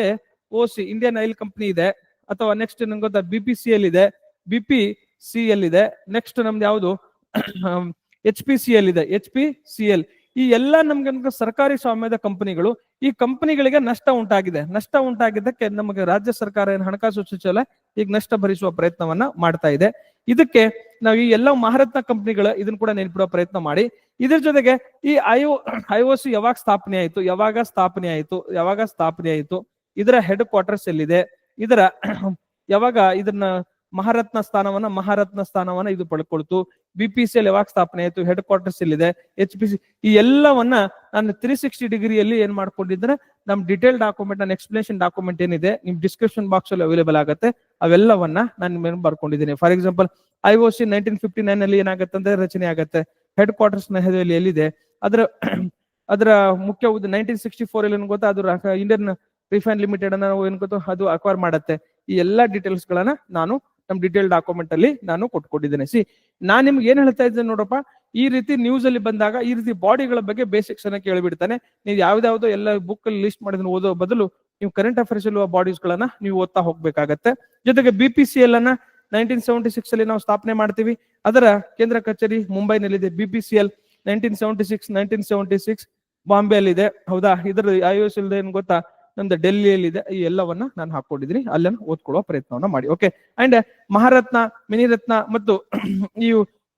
O C Indian oil company ಇದೆ, ಅಥವಾ ನೆಕ್ಸ್ಟ್ ನಂಗೆ ಗೊತ್ತಾ ಬಿ ಪಿ ಸಿ ಎಲ್ ಇದೆ ಬಿ ಪಿ ಸಿ ಎಲ್ ಇದೆ ನೆಕ್ಸ್ಟ್ ನಮ್ದು ಯಾವುದು ಎಚ್ ಪಿ ಸಿ ಎಲ್ ಇದೆ ಎಚ್ ಪಿ ಸಿ ಎಲ್ ಈ ಎಲ್ಲ ನಮ್ಗೆ ಸರ್ಕಾರಿ ಸ್ವಾಮ್ಯದ ಕಂಪನಿಗಳು, ಈ ಕಂಪನಿಗಳಿಗೆ ನಷ್ಟ ಉಂಟಾಗಿದೆ. ನಷ್ಟ ಉಂಟಾಗಿದ್ದಕ್ಕೆ ನಮಗೆ ರಾಜ್ಯ ಸರ್ಕಾರ ಏನು ಹಣಕಾಸು ಸಚಿವಾಲಯ ಈಗ ನಷ್ಟ ಭರಿಸುವ ಪ್ರಯತ್ನವನ್ನ ಮಾಡ್ತಾ ಇದೆ. ಇದಕ್ಕೆ ನಾವು ಈ ಎಲ್ಲ ಮಹಾರತ್ನ ಕಂಪನಿಗಳ ಇದನ್ನ ಕೂಡ ನೆನಪಿಡುವ ಪ್ರಯತ್ನ ಮಾಡಿ. ಇದ್ರ ಜೊತೆಗೆ ಈ ಐಒ ಸಿ ಯಾವಾಗ ಸ್ಥಾಪನೆ ಆಯಿತು, ಯಾವಾಗ ಸ್ಥಾಪನೆ ಆಯಿತು, ಯಾವಾಗ ಸ್ಥಾಪನೆ ಆಯಿತು, ಇದರ ಹೆಡ್ ಕ್ವಾರ್ಟರ್ಸ್ ಎಲ್ಲಿದೆ, ಇದರ ಯಾವಾಗ ಇದನ್ನ ಮಹಾರತ್ನ ಸ್ಥಾನವನ್ನ ಮಹಾರತ್ನ ಸ್ಥಾನವನ್ನ ಇದು ಪಡ್ಕೊಳ್ತು ಬಿ ಪಿ ಸಿ ಎಲ್ ಯಾವಾಗ ಸ್ಥಾಪನೆ ಆಯಿತು ಹೆಡ್ ಕ್ವಾರ್ಟರ್ಸ್ ಎಲ್ಲಿದೆ ಎಚ್ ಪಿ ಸಿ ಈ ಎಲ್ಲವನ್ನ ನಾನು ತ್ರೀ ಸಿಕ್ಸ್ಟಿ ಡಿಗ್ರಿಯಲ್ಲಿ ಏನ್ ಮಾಡ್ಕೊಂಡಿದ್ರೆ ನಮ್ ಡಿಟೇಲ್ ಡಾಕ್ಯುಮೆಂಟ್ ನನ್ನ ಎಕ್ಸ್ಪ್ಲೇಷನ್ ಡಾಕ್ಯುಮೆಂಟ್ ಏನಿದೆ, ನಿಮ್ ಡಿಸ್ಕ್ರಿಪ್ಷನ್ ಬಾಕ್ಸ್ ಅಲ್ಲಿ ಅವೈಲೇಬಲ್ ಆಗುತ್ತೆ, ಅವೆಲ್ಲವನ್ನ ನಾನು ಬರ್ಕೊಂಡಿದ್ದೀನಿ. For example I O C nineteen fifty nine ಅಲ್ಲಿ ಏನಾಗುತ್ತೆ ಅಂದ್ರೆ ರಚನೆ ಆಗುತ್ತೆ ಹೆಡ್ ಕ್ವಾರ್ಟರ್ಸ್ ನೆಹದಲ್ಲಿ ಎಲ್ಲಿದೆ? ಅದರ ಅದರ ಮುಖ್ಯ ನೈನ್ಟೀನ್ ಸಿಕ್ಸ್ಟಿ ಫೋರ್ ಅಲ್ಲಿ ಗೊತ್ತಾ, ಅದು ಇಂಡಿಯನ್ ರಿಫೈನ್ ಲಿಮಿಟೆಡ್ ಅನ್ನ ಏನ್ ಗೊತ್ತು, ಅದು ಅಕ್ವೈರ್ ಮಾಡುತ್ತೆ. ಈ ಎಲ್ಲಾ ಡೀಟೇಲ್ಸ್ ಗಳನ್ನ ನಾನು ನಮ್ ಡಿಟೇಲ್ ಡಾಕ್ಯುಮೆಂಟ್ ಅಲ್ಲಿ ನಾನು ಕೊಟ್ಕೊಂಡಿದ್ದೇನೆ ಸಿ ನಾನ್ ನಿಮ್ಗೆ ಏನ್ ಹೇಳ್ತಾ ಇದ್ದೇನೆ ನೋಡಪ್ಪ, ಈ ರೀತಿ ನ್ಯೂಸ್ ಅಲ್ಲಿ ಬಂದಾಗ, ಈ ರೀತಿ ಬಾಡಿಗಳ ಬಗ್ಗೆ ಬೇಸಿಕ್ಸ್ ಅನ್ನ ಕೇಳಿಬಿಡ್ತಾನೆ. ನೀವು ಯಾವ್ದಾವ್ದೋ ಎಲ್ಲ ಬುಕ್ ಅಲ್ಲಿ ಲಿಸ್ಟ್ ಮಾಡಿದ್ರೆ ಓದೋ ಬದಲು, ನೀವು ಕರೆಂಟ್ ಅಫೇರ್ಸ್ ಇರುವ ಬಾಡೀಸ್ ಗಳನ್ನ ನೀವು ಓದ್ತಾ ಹೋಗ್ಬೇಕಾಗತ್ತೆ. ಜೊತೆಗೆ ಬಿ ಪಿ ಸಿ ಎಲ್ ಅನ್ನ ನೈನ್ಟೀನ್ ಸೆವೆಂಟಿ ಸಿಕ್ಸ್ ಅಲ್ಲಿ ನಾವು ಸ್ಥಾಪನೆ ಮಾಡ್ತೀವಿ. ಅದರ ಕೇಂದ್ರ ಕಚೇರಿ ಮುಂಬೈನಲ್ಲಿದೆ. B P C L nineteen seventy six nineteen seventy six Bombay ಇದೆ ಹೌದಾ ಇದ್ರ ಐ ಎಸ್ ಇಲ್ದೆ ಏನ್ ಗೊತ್ತಾ? ನಮ್ದು ಡೆಲ್ಲಿಯಲ್ಲಿದೆ. ಈ ಎಲ್ಲವನ್ನ ನಾನು ಹಾಕೊಂಡಿದ್ದೀನಿ ಅಲ್ಲನ್ನು ಓದ್ಕೊಳ್ಳುವ ಪ್ರಯತ್ನವನ್ನ ಮಾಡಿ. ಓಕೆ ಅಂಡ್ ಮಹಾರತ್ನ, ಮಿನಿರತ್ನ ಮತ್ತು ಈ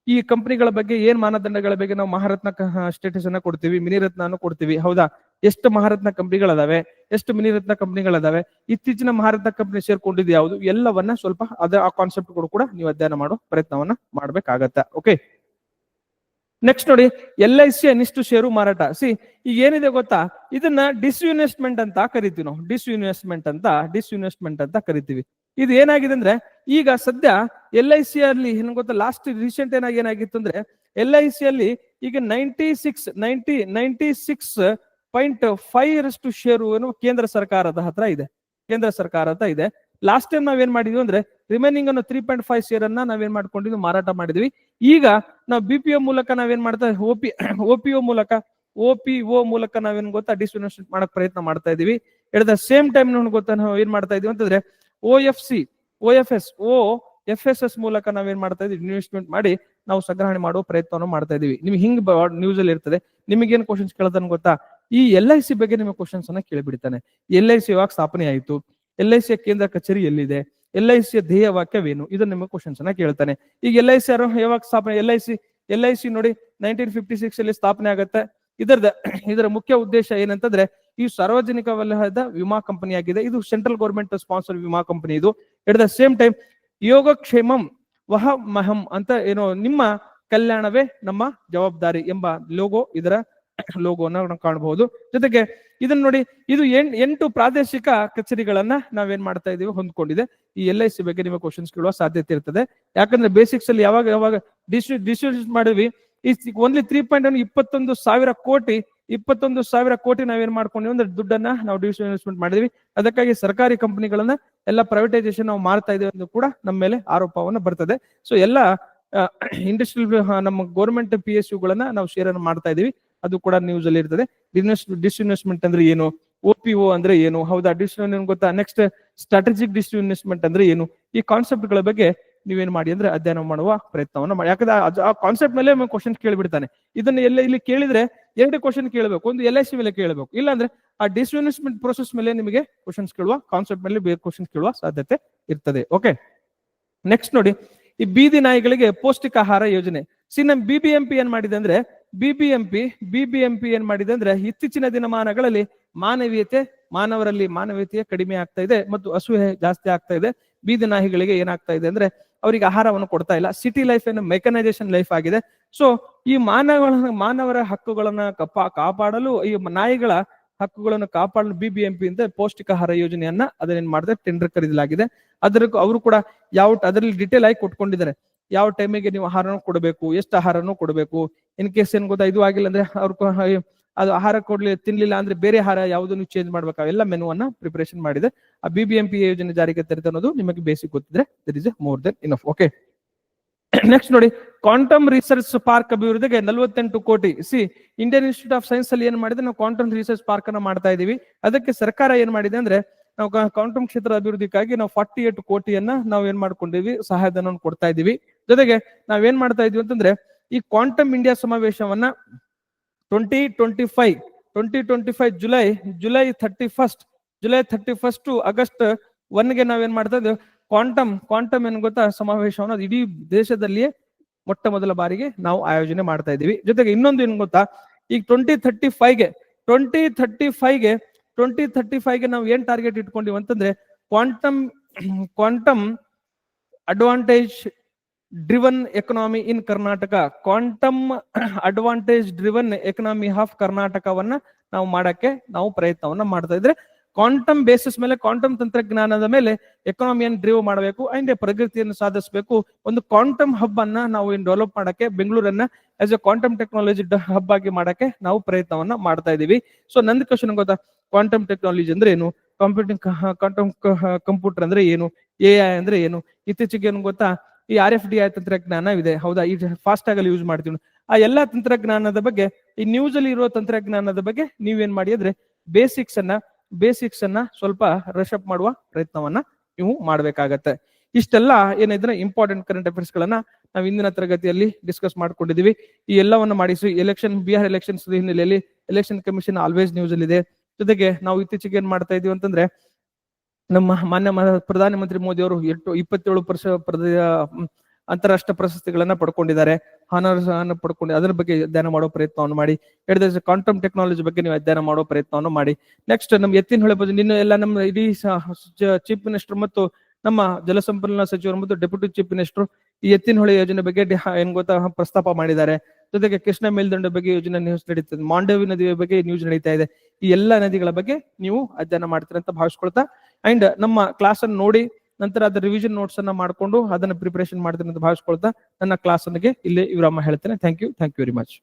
ಈ ಕಂಪನಿಗಳ ಬಗ್ಗೆ ಏನ್ ಮಾನದಂಡಗಳ ಬಗ್ಗೆ ನಾವು ಮಹಾರತ್ನ ಸ್ಟೇಟಸ್ ಅನ್ನ ಕೊಡ್ತೀವಿ ಮಿನಿರತ್ನ ಕೊಡ್ತೀವಿ. ಹೌದಾ? ಎಷ್ಟು ಮಹಾರತ್ನ ಕಂಪನಿಗಳದಾವೆ? ಎಷ್ಟು ಮಿನಿರತ್ನ ಕಂಪನಿಗಳದಾವೆ? ಇತ್ತೀಚಿನ ಮಹಾರತ್ನ ಕಂಪನಿ ಸೇರ್ಕೊಂಡಿದ್ದು ಯಾವುದು? ಎಲ್ಲವನ್ನ ಸ್ವಲ್ಪ ಅದ ಆ ಕಾನ್ಸೆಪ್ಟ್ ಕೂಡ ನೀವು ಅಧ್ಯಯನ ಮಾಡೋ ಪ್ರಯತ್ನವನ್ನ ಮಾಡ್ಬೇಕಾಗತ್ತ. ಓಕೆ ನೆಕ್ಸ್ಟ್ ನೋಡಿ ಎಲ್ ಐ ಸಿ ಅನಿಷ್ಟು ಷೇರು ಮಾರಾಟ. ಸಿ ಈಗ ಏನಿದೆ ಗೊತ್ತಾ? ಇದನ್ನ ಡಿಸ್ಇನ್ವೆಸ್ಟ್ಮೆಂಟ್ ಅಂತ ಕರಿತೀವಿ ನಾವು. ಡಿಸ್ಇನ್ವೆಸ್ಟ್ಮೆಂಟ್ ಅಂತ ಡಿಸ್ಇನ್ವೆಸ್ಟ್ಮೆಂಟ್ ಅಂತ ಕರಿತೀವಿ. ಇದು ಏನಾಗಿದೆ ಅಂದ್ರೆ, ಈಗ ಸದ್ಯ ಎಲ್ ಐ ಸಿ ಅಲ್ಲಿ ಏನ್ ಗೊತ್ತಾ ಲಾಸ್ಟ್ ರೀಸೆಂಟ್ ಏನಾಗಿ ಏನಾಗಿತ್ತು ಅಂದ್ರೆ ಎಲ್ ಐ ಸಿ ಅಲ್ಲಿ ಈಗ ninety six ninety ninety six point five ರಷ್ಟು ಶೇರು ಏನು ಕೇಂದ್ರ ಸರ್ಕಾರದ ಹತ್ರ ಇದೆ. ಕೇಂದ್ರ ಸರ್ಕಾರ ಹತ್ರ ಇದೆ. ಲಾಸ್ಟ್ ಟೈಮ್ ನಾವೇನ್ ಮಾಡಿದ್ವಿ ಅಂದ್ರೆ ರಿಮೈನಿಂಗ್ ಅನ್ನು ತ್ರೀ ಪಾಯಿಂಟ್ ಫೈವ್ ಶೇರ್ ಅನ್ನ ನಾವೇನ್ ಮಾಡ್ಕೊಂಡಿದ್ವಿ ಮಾರಾಟ ಮಾಡಿದ್ವಿ. ಈಗ ನಾವು ಬಿ ಪಿ ಒ ಮೂಲಕ ನಾವೇನ್ ಮಾಡ್ತಾ O P O P O ಮೂಲಕ ಒ ಪಿ ಒ ಮೂಲಕ ನಾವೇನ್ ಗೊತ್ತಾ ಡಿಸ್ಇನ್ವೆಸ್ಟ್ಮೆಂಟ್ ಮಾಡಕ್ ಪ್ರಯತ್ನ ಮಾಡ್ತಾ ಇದೀವಿ. ಎಟ್ ದ ಸೇಮ್ ಟೈಮ್ ಗೊತ್ತಾ ನಾವು ಏನ್ ಮಾಡ್ತಾ ಇದೀವಿ ಅಂತಂದ್ರೆ O F C O F S O F S S ಮೂಲಕ ನಾವೇನ್ ಮಾಡ್ತಾ ಇದೀವಿ? ಇನ್ವೆಸ್ಟ್ಮೆಂಟ್ ಮಾಡಿ ನಾವು ಸಂಗ್ರಹಣೆ ಮಾಡುವ ಪ್ರಯತ್ನವನ್ನು ಮಾಡ್ತಾ ಇದೀವಿ. ನಿಮ್ಗೆ ಹಿಂಗ್ ನ್ಯೂಸ್ ಅಲ್ಲಿ ಇರ್ತದೆ. ನಿಮಗೇನು ಕ್ವಶನ್ಸ್ ಕೇಳ್ತಾನೆ ಗೊತ್ತಾ? ಈ ಎಲ್ ಐ ಸಿ ಬಗ್ಗೆ ನಿಮಗೆ ಕ್ವಶನ್ಸ್ ಅನ್ನ ಕೇಳಿಬಿಡ್ತಾನೆ. ಎಲ್ ಐ ಸಿ ಯಾವಾಗ ಸ್ಥಾಪನೆ ಆಯಿತು. ಎಲ್ ಐ ಸಿ ಕೇಂದ್ರ ಕಚೇರಿ ಎಲ್ಲಿದೆ? ಎಲ್ ಐ ಸಿಯ ಧ್ಯೇಯ ವಾಕ್ಯವೇನು? ಇದನ್ನ ನಿಮಗೆ ಕ್ವಶನ್ಸ್ ಅನ್ನ ಕೇಳ್ತಾನೆ. ಈಗ ಎಲ್ ಐ ಸಿ ಯಾವಾಗ ಸ್ಥಾಪನೆ? L I C L I C ನೋಡಿ ನೈನ್ಟೀನ್ ಫಿಫ್ಟಿ ಸಿಕ್ಸ್ ಅಲ್ಲಿ ಸ್ಥಾಪನೆ ಆಗುತ್ತೆ. ಇದರದ, ಇದರ ಮುಖ್ಯ ಉದ್ದೇಶ ಏನಂತಂದ್ರೆ ಈ ಸಾರ್ವಜನಿಕ ವಲಯದ ವಿಮಾ ಕಂಪನಿ ಆಗಿದೆ. ಇದು ಸೆಂಟ್ರಲ್ ಗೌರ್ಮೆಂಟ್ ಸ್ಪಾನ್ಸರ್ ವಿಮಾ ಕಂಪನಿ ಇದು. ಎಟ್ ದ ಸೇಮ್ ಟೈಮ್ ಯೋಗಕ್ಷೇಮಂ ವಹ ಮಹಂ ಅಂತ ಏನೋ ನಿಮ್ಮ ಕಲ್ಯಾಣವೇ ನಮ್ಮ ಜವಾಬ್ದಾರಿ ಎಂಬ ಲೋಗೋ, ಇದರ ಲೋಗೋನ ಕಾಣಬಹುದು. ಜೊತೆಗೆ ಇದನ್ನ ನೋಡಿ, ಇದು ಎಂಟು ಪ್ರಾದೇಶಿಕ ಕಚೇರಿಗಳನ್ನ ನಾವೇನ್ ಮಾಡ್ತಾ ಇದೀವಿ ಹೊಂದ್ಕೊಂಡಿದೆ. ಈ ಎಲ್ ಐ ಸಿ ಬಗ್ಗೆ ನಿಮಗೆ ಕ್ವಶನ್ಸ್ ಕೇಳುವ ಸಾಧ್ಯತೆ ಇರ್ತದೆ. ಯಾಕಂದ್ರೆ ಬೇಸಿಕ್ಸ್ ಅಲ್ಲಿ ಯಾವಾಗ ಯಾವಾಗ ಡಿಸ್ಟ್ರಿಬ್ಯೂಟ್ ಮಾಡಿದ್ವಿ. ಈ ಓನ್ಲಿ ತ್ರೀ ಪಾಯಿಂಟ್ ಇಪ್ಪತ್ತೊಂದು ಸಾವಿರ ಕೋಟಿ ಇಪ್ಪತ್ತೊಂದು ಸಾವಿರ ಕೋಟಿ ನಾವೇನ್ ಮಾಡ್ಕೊಂಡಿವಿ ಅಂದ್ರೆ ದುಡ್ಡನ್ನ ನಾವು ಇನ್ವೆಸ್ಟ್ಮೆಂಟ್ ಮಾಡಿದ್ವಿ. ಅದಕ್ಕಾಗಿ ಸರ್ಕಾರಿ ಕಂಪನಿಗಳನ್ನ ಎಲ್ಲ ಪ್ರೈವೇಟೈಸೇಷನ್ ನಾವು ಮಾಡ್ತಾ ಇದೀವಿ ಅಂತ ಕೂಡ ನಮ್ಮ ಮೇಲೆ ಆರೋಪವನ್ನ ಬರ್ತದೆ. ಸೊ ಎಲ್ಲ ಇಂಡಸ್ಟ್ರಿಯಲ್ ನಮ್ಮ ಗೌರ್ಮೆಂಟ್ ಪಿ ಎಸ್ ಯುಗಳನ್ನ ನಾವು ಶೇರ್ ಅನ್ನು ಮಾಡ್ತಾ ಇದೀವಿ ಅದು ಕೂಡ ನ್ಯೂಸ್ ಅಲ್ಲಿ ಇರ್ತದೆ. ಡಿಸ್ಇನ್ವೆಸ್ಟ್ಮೆಂಟ್ ಅಂದ್ರೆ ಏನು? ಒ ಪಿ ಒ ಅಂದ್ರೆ ಏನು? ಹೌದಾ? ಏನು ಗೊತ್ತಾ? ನೆಕ್ಸ್ಟ್ ಸ್ಟ್ರಾಟಜಿಕ್ ಡಿಸ್ಇನ್ವೆಸ್ಟ್ಮೆಂಟ್ ಅಂದ್ರೆ ಏನು? ಈ ಕಾನ್ಸೆಪ್ಟ್ಗಳ ಬಗ್ಗೆ ನೀವೇನ್ ಮಾಡಿ ಅಂದ್ರೆ ಅಧ್ಯಯನ ಮಾಡುವ ಪ್ರಯತ್ನವನ್ನ ಮಾಡಿ. ಯಾಕಂದ್ರೆ ಆ ಕಾನ್ಸೆಪ್ಟ್ ಮೇಲೆ ಕ್ವಶನ್ ಕೇಳಿಬಿಡ್ತಾನೆ. ಇದನ್ನ ಎಲ್ಲ ಇಲ್ಲಿ ಕೇಳಿದ್ರೆ ಎರಡು ಕ್ವಶನ್ ಕೇಳಬೇಕು, ಒಂದು ಎಲ್ ಐ ಸಿ ಮೇಲೆ ಕೇಳಬೇಕು. ಇಲ್ಲಾಂದ್ರೆ ಆ ಡಿಸ್ಇನ್ವೆಸ್ಟ್ಮೆಂಟ್ ಪ್ರೋಸೆಸ್ ಮೇಲೆ ನಿಮಗೆ ಕ್ವಶನ್ಸ್ ಕೇಳುವ ಕಾನ್ಸೆಪ್ಟ್ ಮೇಲೆ ಬೇರೆ ಕ್ವಶನ್ ಕೇಳುವ ಸಾಧ್ಯತೆ ಇರ್ತದೆ. ಓಕೆ ನೆಕ್ಸ್ಟ್ ನೋಡಿ, ಈ ಬೀದಿ ನಾಯಿಗಳಿಗೆ ಪೌಷ್ಟಿಕ ಆಹಾರ ಯೋಜನೆ ಸಿ ನಮ್ ಬಿಬಿಎಂಪಿ ಏನ್ ಮಾಡಿದೆ ಅಂದ್ರೆ ಬಿಬಿಎಂಪಿ ಬಿಬಿಎಂಪಿ ಏನ್ ಮಾಡಿದೆ ಅಂದ್ರೆ, ಇತ್ತೀಚಿನ ದಿನಮಾನಗಳಲ್ಲಿ ಮಾನವೀಯತೆ, ಮಾನವರಲ್ಲಿ ಮಾನವೀಯತೆ ಕಡಿಮೆ ಆಗ್ತಾ ಇದೆ ಮತ್ತು ಅಸೂಹೆ ಜಾಸ್ತಿ ಆಗ್ತಾ ಇದೆ. ಬೀದಿ ನಾಯಿಗಳಿಗೆ ಏನಾಗ್ತಾ ಇದೆ ಅಂದ್ರೆ ಅವರಿಗೆ ಆಹಾರವನ್ನು ಕೊಡ್ತಾ ಇಲ್ಲ. ಸಿಟಿ ಲೈಫ್ ಏನು ಮೆಕನೈಸೇಷನ್ ಲೈಫ್ ಆಗಿದೆ. ಸೊ ಈ ಮಾನವ ಮಾನವರ ಹಕ್ಕುಗಳನ್ನ ಕಪ್ಪ ಕಾಪಾಡಲು ಈ ನಾಯಿಗಳ ಹಕ್ಕುಗಳನ್ನು ಕಾಪಾಡಲು ಬಿಬಿಎಂಪಿ ಇಂದ ಪೌಷ್ಟಿಕ ಆಹಾರ ಯೋಜನೆಯನ್ನ ಅದನ್ನೇನ್ ಮಾಡಿದ್ರೆ ಟೆಂಡರ್ ಕರೆಯಲಾಗಿದೆ ಅದರ ಅವರು ಕೂಡ ಯಾವ ಅದರಲ್ಲಿ ಡಿಟೇಲ್ ಆಗಿ ಕೊಟ್ಕೊಂಡಿದ್ದಾರೆ. ಯಾವ ಟೈಮಿಗೆ ನೀವು ಆಹಾರನೂ ಕೊಡಬೇಕು, ಎಷ್ಟು ಆಹಾರನೂ ಕೊಡಬೇಕು. ಇನ್ ಕೇಸ್ ಏನ್ ಗೊತ್ತಾ, ಇದು ಆಗಿಲ್ಲ ಅಂದ್ರೆ ಅವ್ರ ಅದು ಆಹಾರ ಕೊಡ್ಲಿ, ತಿನ್ಲಿಲ್ಲ ಅಂದ್ರೆ ಬೇರೆ ಆಹಾರ ಯಾವುದನ್ನು ಚೇಂಜ್ ಮಾಡ್ಬೇಕು? ಅವೆಲ್ಲ ಮೆನುವನ್ನ ಪ್ರಿಪರೇಷನ್ ಮಾಡಿದೆ. ಆ ಬಿಬಿಎಂಪಿ ಯೋಜನೆ ಜಾರಿಗೆ ತರಿತ ಅನ್ನೋದು ನಿಮಗೆ ಬೇಸಿಕ್ ಗೊತ್ತಿದ್ರೆ that is a more than enough okay next ನೋಡಿ ಕ್ವಾಂಟಮ್ ರಿಸರ್ಚ್ ಪಾರ್ಕ್ ಅಭಿವೃದ್ಧಿಗೆ ನಲವತ್ತೆಂಟು ಕೋಟಿ. C Indian institute of science ಅಲ್ಲಿ ಏನ್ ಮಾಡಿದೆ? ನಾವು ಕ್ವಾಂಟಮ್ ರಿಸರ್ಚ್ ಪಾರ್ಕ್ ಅನ್ನ ಮಾಡ್ತಾ ಇದೀವಿ ಅದಕ್ಕೆ ಸರ್ಕಾರ ಏನ್ ಮಾಡಿದೆ ಅಂದ್ರೆ, ನಾವು ಕ್ವಾಂಟಮ್ ಕ್ಷೇತ್ರ ಅಭಿವೃದ್ಧಿಗಾಗಿ ನಾವು ಫಾರ್ಟಿ ಏಟ್ ಕೋಟಿಯನ್ನ ನಾವು ಏನ್ ಮಾಡ್ಕೊಂಡಿವಿ ಸಹಾಯಧನ ಕೊಡ್ತಾ ಇದೀವಿ ಜೊತೆಗೆ ನಾವೇನ್ ಮಾಡ್ತಾ ಇದೀವಿ ಅಂತಂದ್ರೆ, ಈ quantum India ಸಮಾವೇಶವನ್ನ twenty twenty five twenty twenty five July July thirty first July thirty first August ಒನ್ಗೆ ನಾವೇನ್ ಮಾಡ್ತಾ ಇದ್ದೇವೆ? ಕ್ವಾಂಟಮ್ ಕ್ವಾಂಟಮ್ ಏನ್ ಗೊತ್ತಾ? ಸಮಾವೇಶವನ್ನು ಇಡೀ ದೇಶದಲ್ಲಿಯೇ ಮೊಟ್ಟ ಮೊದಲ ಬಾರಿಗೆ ನಾವು ಆಯೋಜನೆ ಮಾಡ್ತಾ ಇದ್ದೀವಿ. ಜೊತೆಗೆ ಇನ್ನೊಂದು ಏನ್ ಗೊತ್ತಾ? ಈಗ ಟ್ವೆಂಟಿ ಥರ್ಟಿ ಫೈವ್ಗೆ ಟ್ವೆಂಟಿ ಥರ್ಟಿ ಫೈವ್ಗೆ ಟ್ವೆಂಟಿ ಥರ್ಟಿ ಫೈವ್ಗೆ ನಾವು ಏನ್ ಟಾರ್ಗೆಟ್ ಇಟ್ಕೊಂಡಿವಿ ಅಂತಂದ್ರೆ quantum quantum advantage driven economy in Karnataka quantum advantage driven economy of ಕರ್ನಾಟಕವನ್ನ ನಾವು ಮಾಡಕ್ಕೆ ನಾವು ಪ್ರಯತ್ನವನ್ನ ಮಾಡ್ತಾ ಇದ್ರೆ ಕ್ವಾಂಟಮ್ ಬೇಸಿಸ್ ಮೇಲೆ ಕ್ವಾಂಟಮ್ ತಂತ್ರಜ್ಞಾನದ ಮೇಲೆ ಎಕನಾಮಿಯನ್ನು ಡ್ರಿವ್ ಮಾಡಬೇಕು ಅಂಡ್ ಪ್ರಗತಿಯನ್ನು ಸಾಧಿಸಬೇಕು. ಒಂದು ಕ್ವಾಂಟಮ್ ಹಬ್ ಅನ್ನ ನಾವು ಇನ್ ಡೆವಲಪ್ ಮಾಡಕ್ಕೆ, ಬೆಂಗಳೂರನ್ನ as a quantum technology hub ಆಗಿ ಮಾಡಕ್ಕೆ ನಾವು ಪ್ರಯತ್ನವನ್ನ ಮಾಡ್ತಾ ಇದೀವಿ ಸೊ ನಂದು ಕ್ವಶನ್ ಗೊತ್ತಾ? ಕ್ವಾಂಟಮ್ ಟೆಕ್ನಾಲಜಿ ಅಂದ್ರೆ ಏನು? ಕಂಪ್ಯೂಟಿಂಗ್ ಕ್ವಾಂಟಮ್ ಕಂಪ್ಯೂಟರ್ ಅಂದ್ರೆ ಏನು? ಎ ಐ ಅಂದ್ರೆ ಏನು? ಇತ್ತೀಚೆಗೆ ಏನು ಗೊತ್ತಾ? ಈ ಆರ್ ಎಫ್ ಡಿ ಐ ತಂತ್ರಜ್ಞಾನ ಇದೆ. ಹೌದಾ? ಈ ಫಾಸ್ಟ್ ಆಗಲ್ಲಿ ಯೂಸ್ ಮಾಡ್ತೀವಿ ಆ ಎಲ್ಲಾ ತಂತ್ರಜ್ಞಾನದ ಬಗ್ಗೆ, ಈ ನ್ಯೂಸ್ ಅಲ್ಲಿ ಇರೋ ತಂತ್ರಜ್ಞಾನದ ಬಗ್ಗೆ ನೀವೇನ್ ಮಾಡಿ ಅಂದ್ರೆ ಬೇಸಿಕ್ಸ್ ಅನ್ನ ಬೇಸಿಕ್ಸ್ ಅನ್ನ ಸ್ವಲ್ಪ ರಶಪ್ ಮಾಡುವ ಪ್ರಯತ್ನವನ್ನ ನೀವು ಮಾಡ್ಬೇಕಾಗತ್ತೆ. ಇಷ್ಟೆಲ್ಲ ಏನಿದ್ರೆ ಇಂಪಾರ್ಟೆಂಟ್ ಕರೆಂಟ್ ಅಫೇರ್ಸ್ ಗಳನ್ನ ನಾವು ಇಂದಿನ ತರಗತಿಯಲ್ಲಿ ಡಿಸ್ಕಸ್ ಮಾಡ್ಕೊಂಡಿದೀವಿ. ಈ ಎಲ್ಲವನ್ನ ಮಾಡಿಸಿ ಎಲೆಕ್ಷನ್ ಬಿಹಾರ್ ಎಲೆಕ್ಷನ್ಸ್ ಹಿನ್ನೆಲೆಯಲ್ಲಿ ಎಲೆಕ್ಷನ್ ಕಮಿಷನ್ ಆಲ್ವೇಸ್ ನ್ಯೂಸ್ ಅಲ್ಲಿ ಇದೆ ಜೊತೆಗೆ ನಾವು ಇತ್ತೀಚೆಗೆ ಏನ್ ಮಾಡ್ತಾ ಇದೀವಿ ಅಂತಂದ್ರೆ ನಮ್ಮ ಮಾನ್ಯ ಪ್ರಧಾನಮಂತ್ರಿ ಮೋದಿ ಅವರು ಎಷ್ಟು ಇಪ್ಪತ್ತೇಳು ಪ್ರದ ಅಂತಾರಾಷ್ಟ್ರೀಯ ಪ್ರಶಸ್ತಿಗಳನ್ನ ಪಡ್ಕೊಂಡಿದ್ದಾರೆ. ಹಾನರ್ಸ್ ಅನ್ನು ಪಡ್ಕೊಂಡು ಅದರ ಬಗ್ಗೆ ಅಧ್ಯಯನ ಮಾಡೋ ಪ್ರಯತ್ನವನ್ನು ಮಾಡಿ. ಹೇಳಿದ ಕ್ವಾಂಟಮ್ ಟೆಕ್ನಾಲಜಿ ಬಗ್ಗೆ ನೀವು ಅಧ್ಯಯನ ಮಾಡೋ ಪ್ರಯತ್ನವನ್ನು ಮಾಡಿ. ನೆಕ್ಸ್ಟ್ ನಮ್ಮ ಎತ್ತಿನ ಹೇಳಬಹುದು, ನಿನ್ನ ಎಲ್ಲ ನಮ್ಮ ಇಡೀ ಚೀಫ್ ಮಿನಿಸ್ಟರ್ ಮತ್ತು ನಮ್ಮ ಜಲಸಂಪನ್ಮೂಲ ಸಚಿವರು ಮತ್ತು ಡೆಪ್ಯೂಟಿ ಚೀಫ್ ಮಿನಿಸ್ಟರ್ ಈ ಎತ್ತಿನಹೊಳೆ ಯೋಜನೆ ಬಗ್ಗೆ ಏನ್ ಗೊತ್ತಾ, ಪ್ರಸ್ತಾಪ ಮಾಡಿದ್ದಾರೆ. ಜೊತೆಗೆ ಕೃಷ್ಣ ಮೇಲ್ದಂಡ ಬಗ್ಗೆ ಯೋಜನೆ ನ್ಯೂಸ್ ನಡೀತದೆ ಮಾಂಡವಿ ನದಿಯ ಬಗ್ಗೆ ನ್ಯೂಸ್ ನಡೀತಾ ಇದೆ. ಈ ಎಲ್ಲಾ ನದಿಗಳ ಬಗ್ಗೆ ನೀವು ಅಧ್ಯಯನ ಮಾಡ್ತೀರ ಅಂತ ಭಾವಿಸ್ಕೊಳ್ತಾ ಅಂಡ್ ನಮ್ಮ ಕ್ಲಾಸ್ ಅನ್ನು ನೋಡಿ, ನಂತರ ಅದರ ರಿವಿಷನ್ ನೋಟ್ಸ್ ಅನ್ನ ಮಾಡ್ಕೊಂಡು ಅದನ್ನ ಪ್ರಿಪರೇಷನ್ ಮಾಡ್ತೀನಿ ಅಂತ ಭಾವಿಸ್ಕೊಳ್ತಾ ನನ್ನ ಕ್ಲಾಸ್ ಅಲ್ಲಿಗೆ ಇಲ್ಲಿ ವಿರಾಮ ಹೇಳ್ತೇನೆ. Thank you thank you very much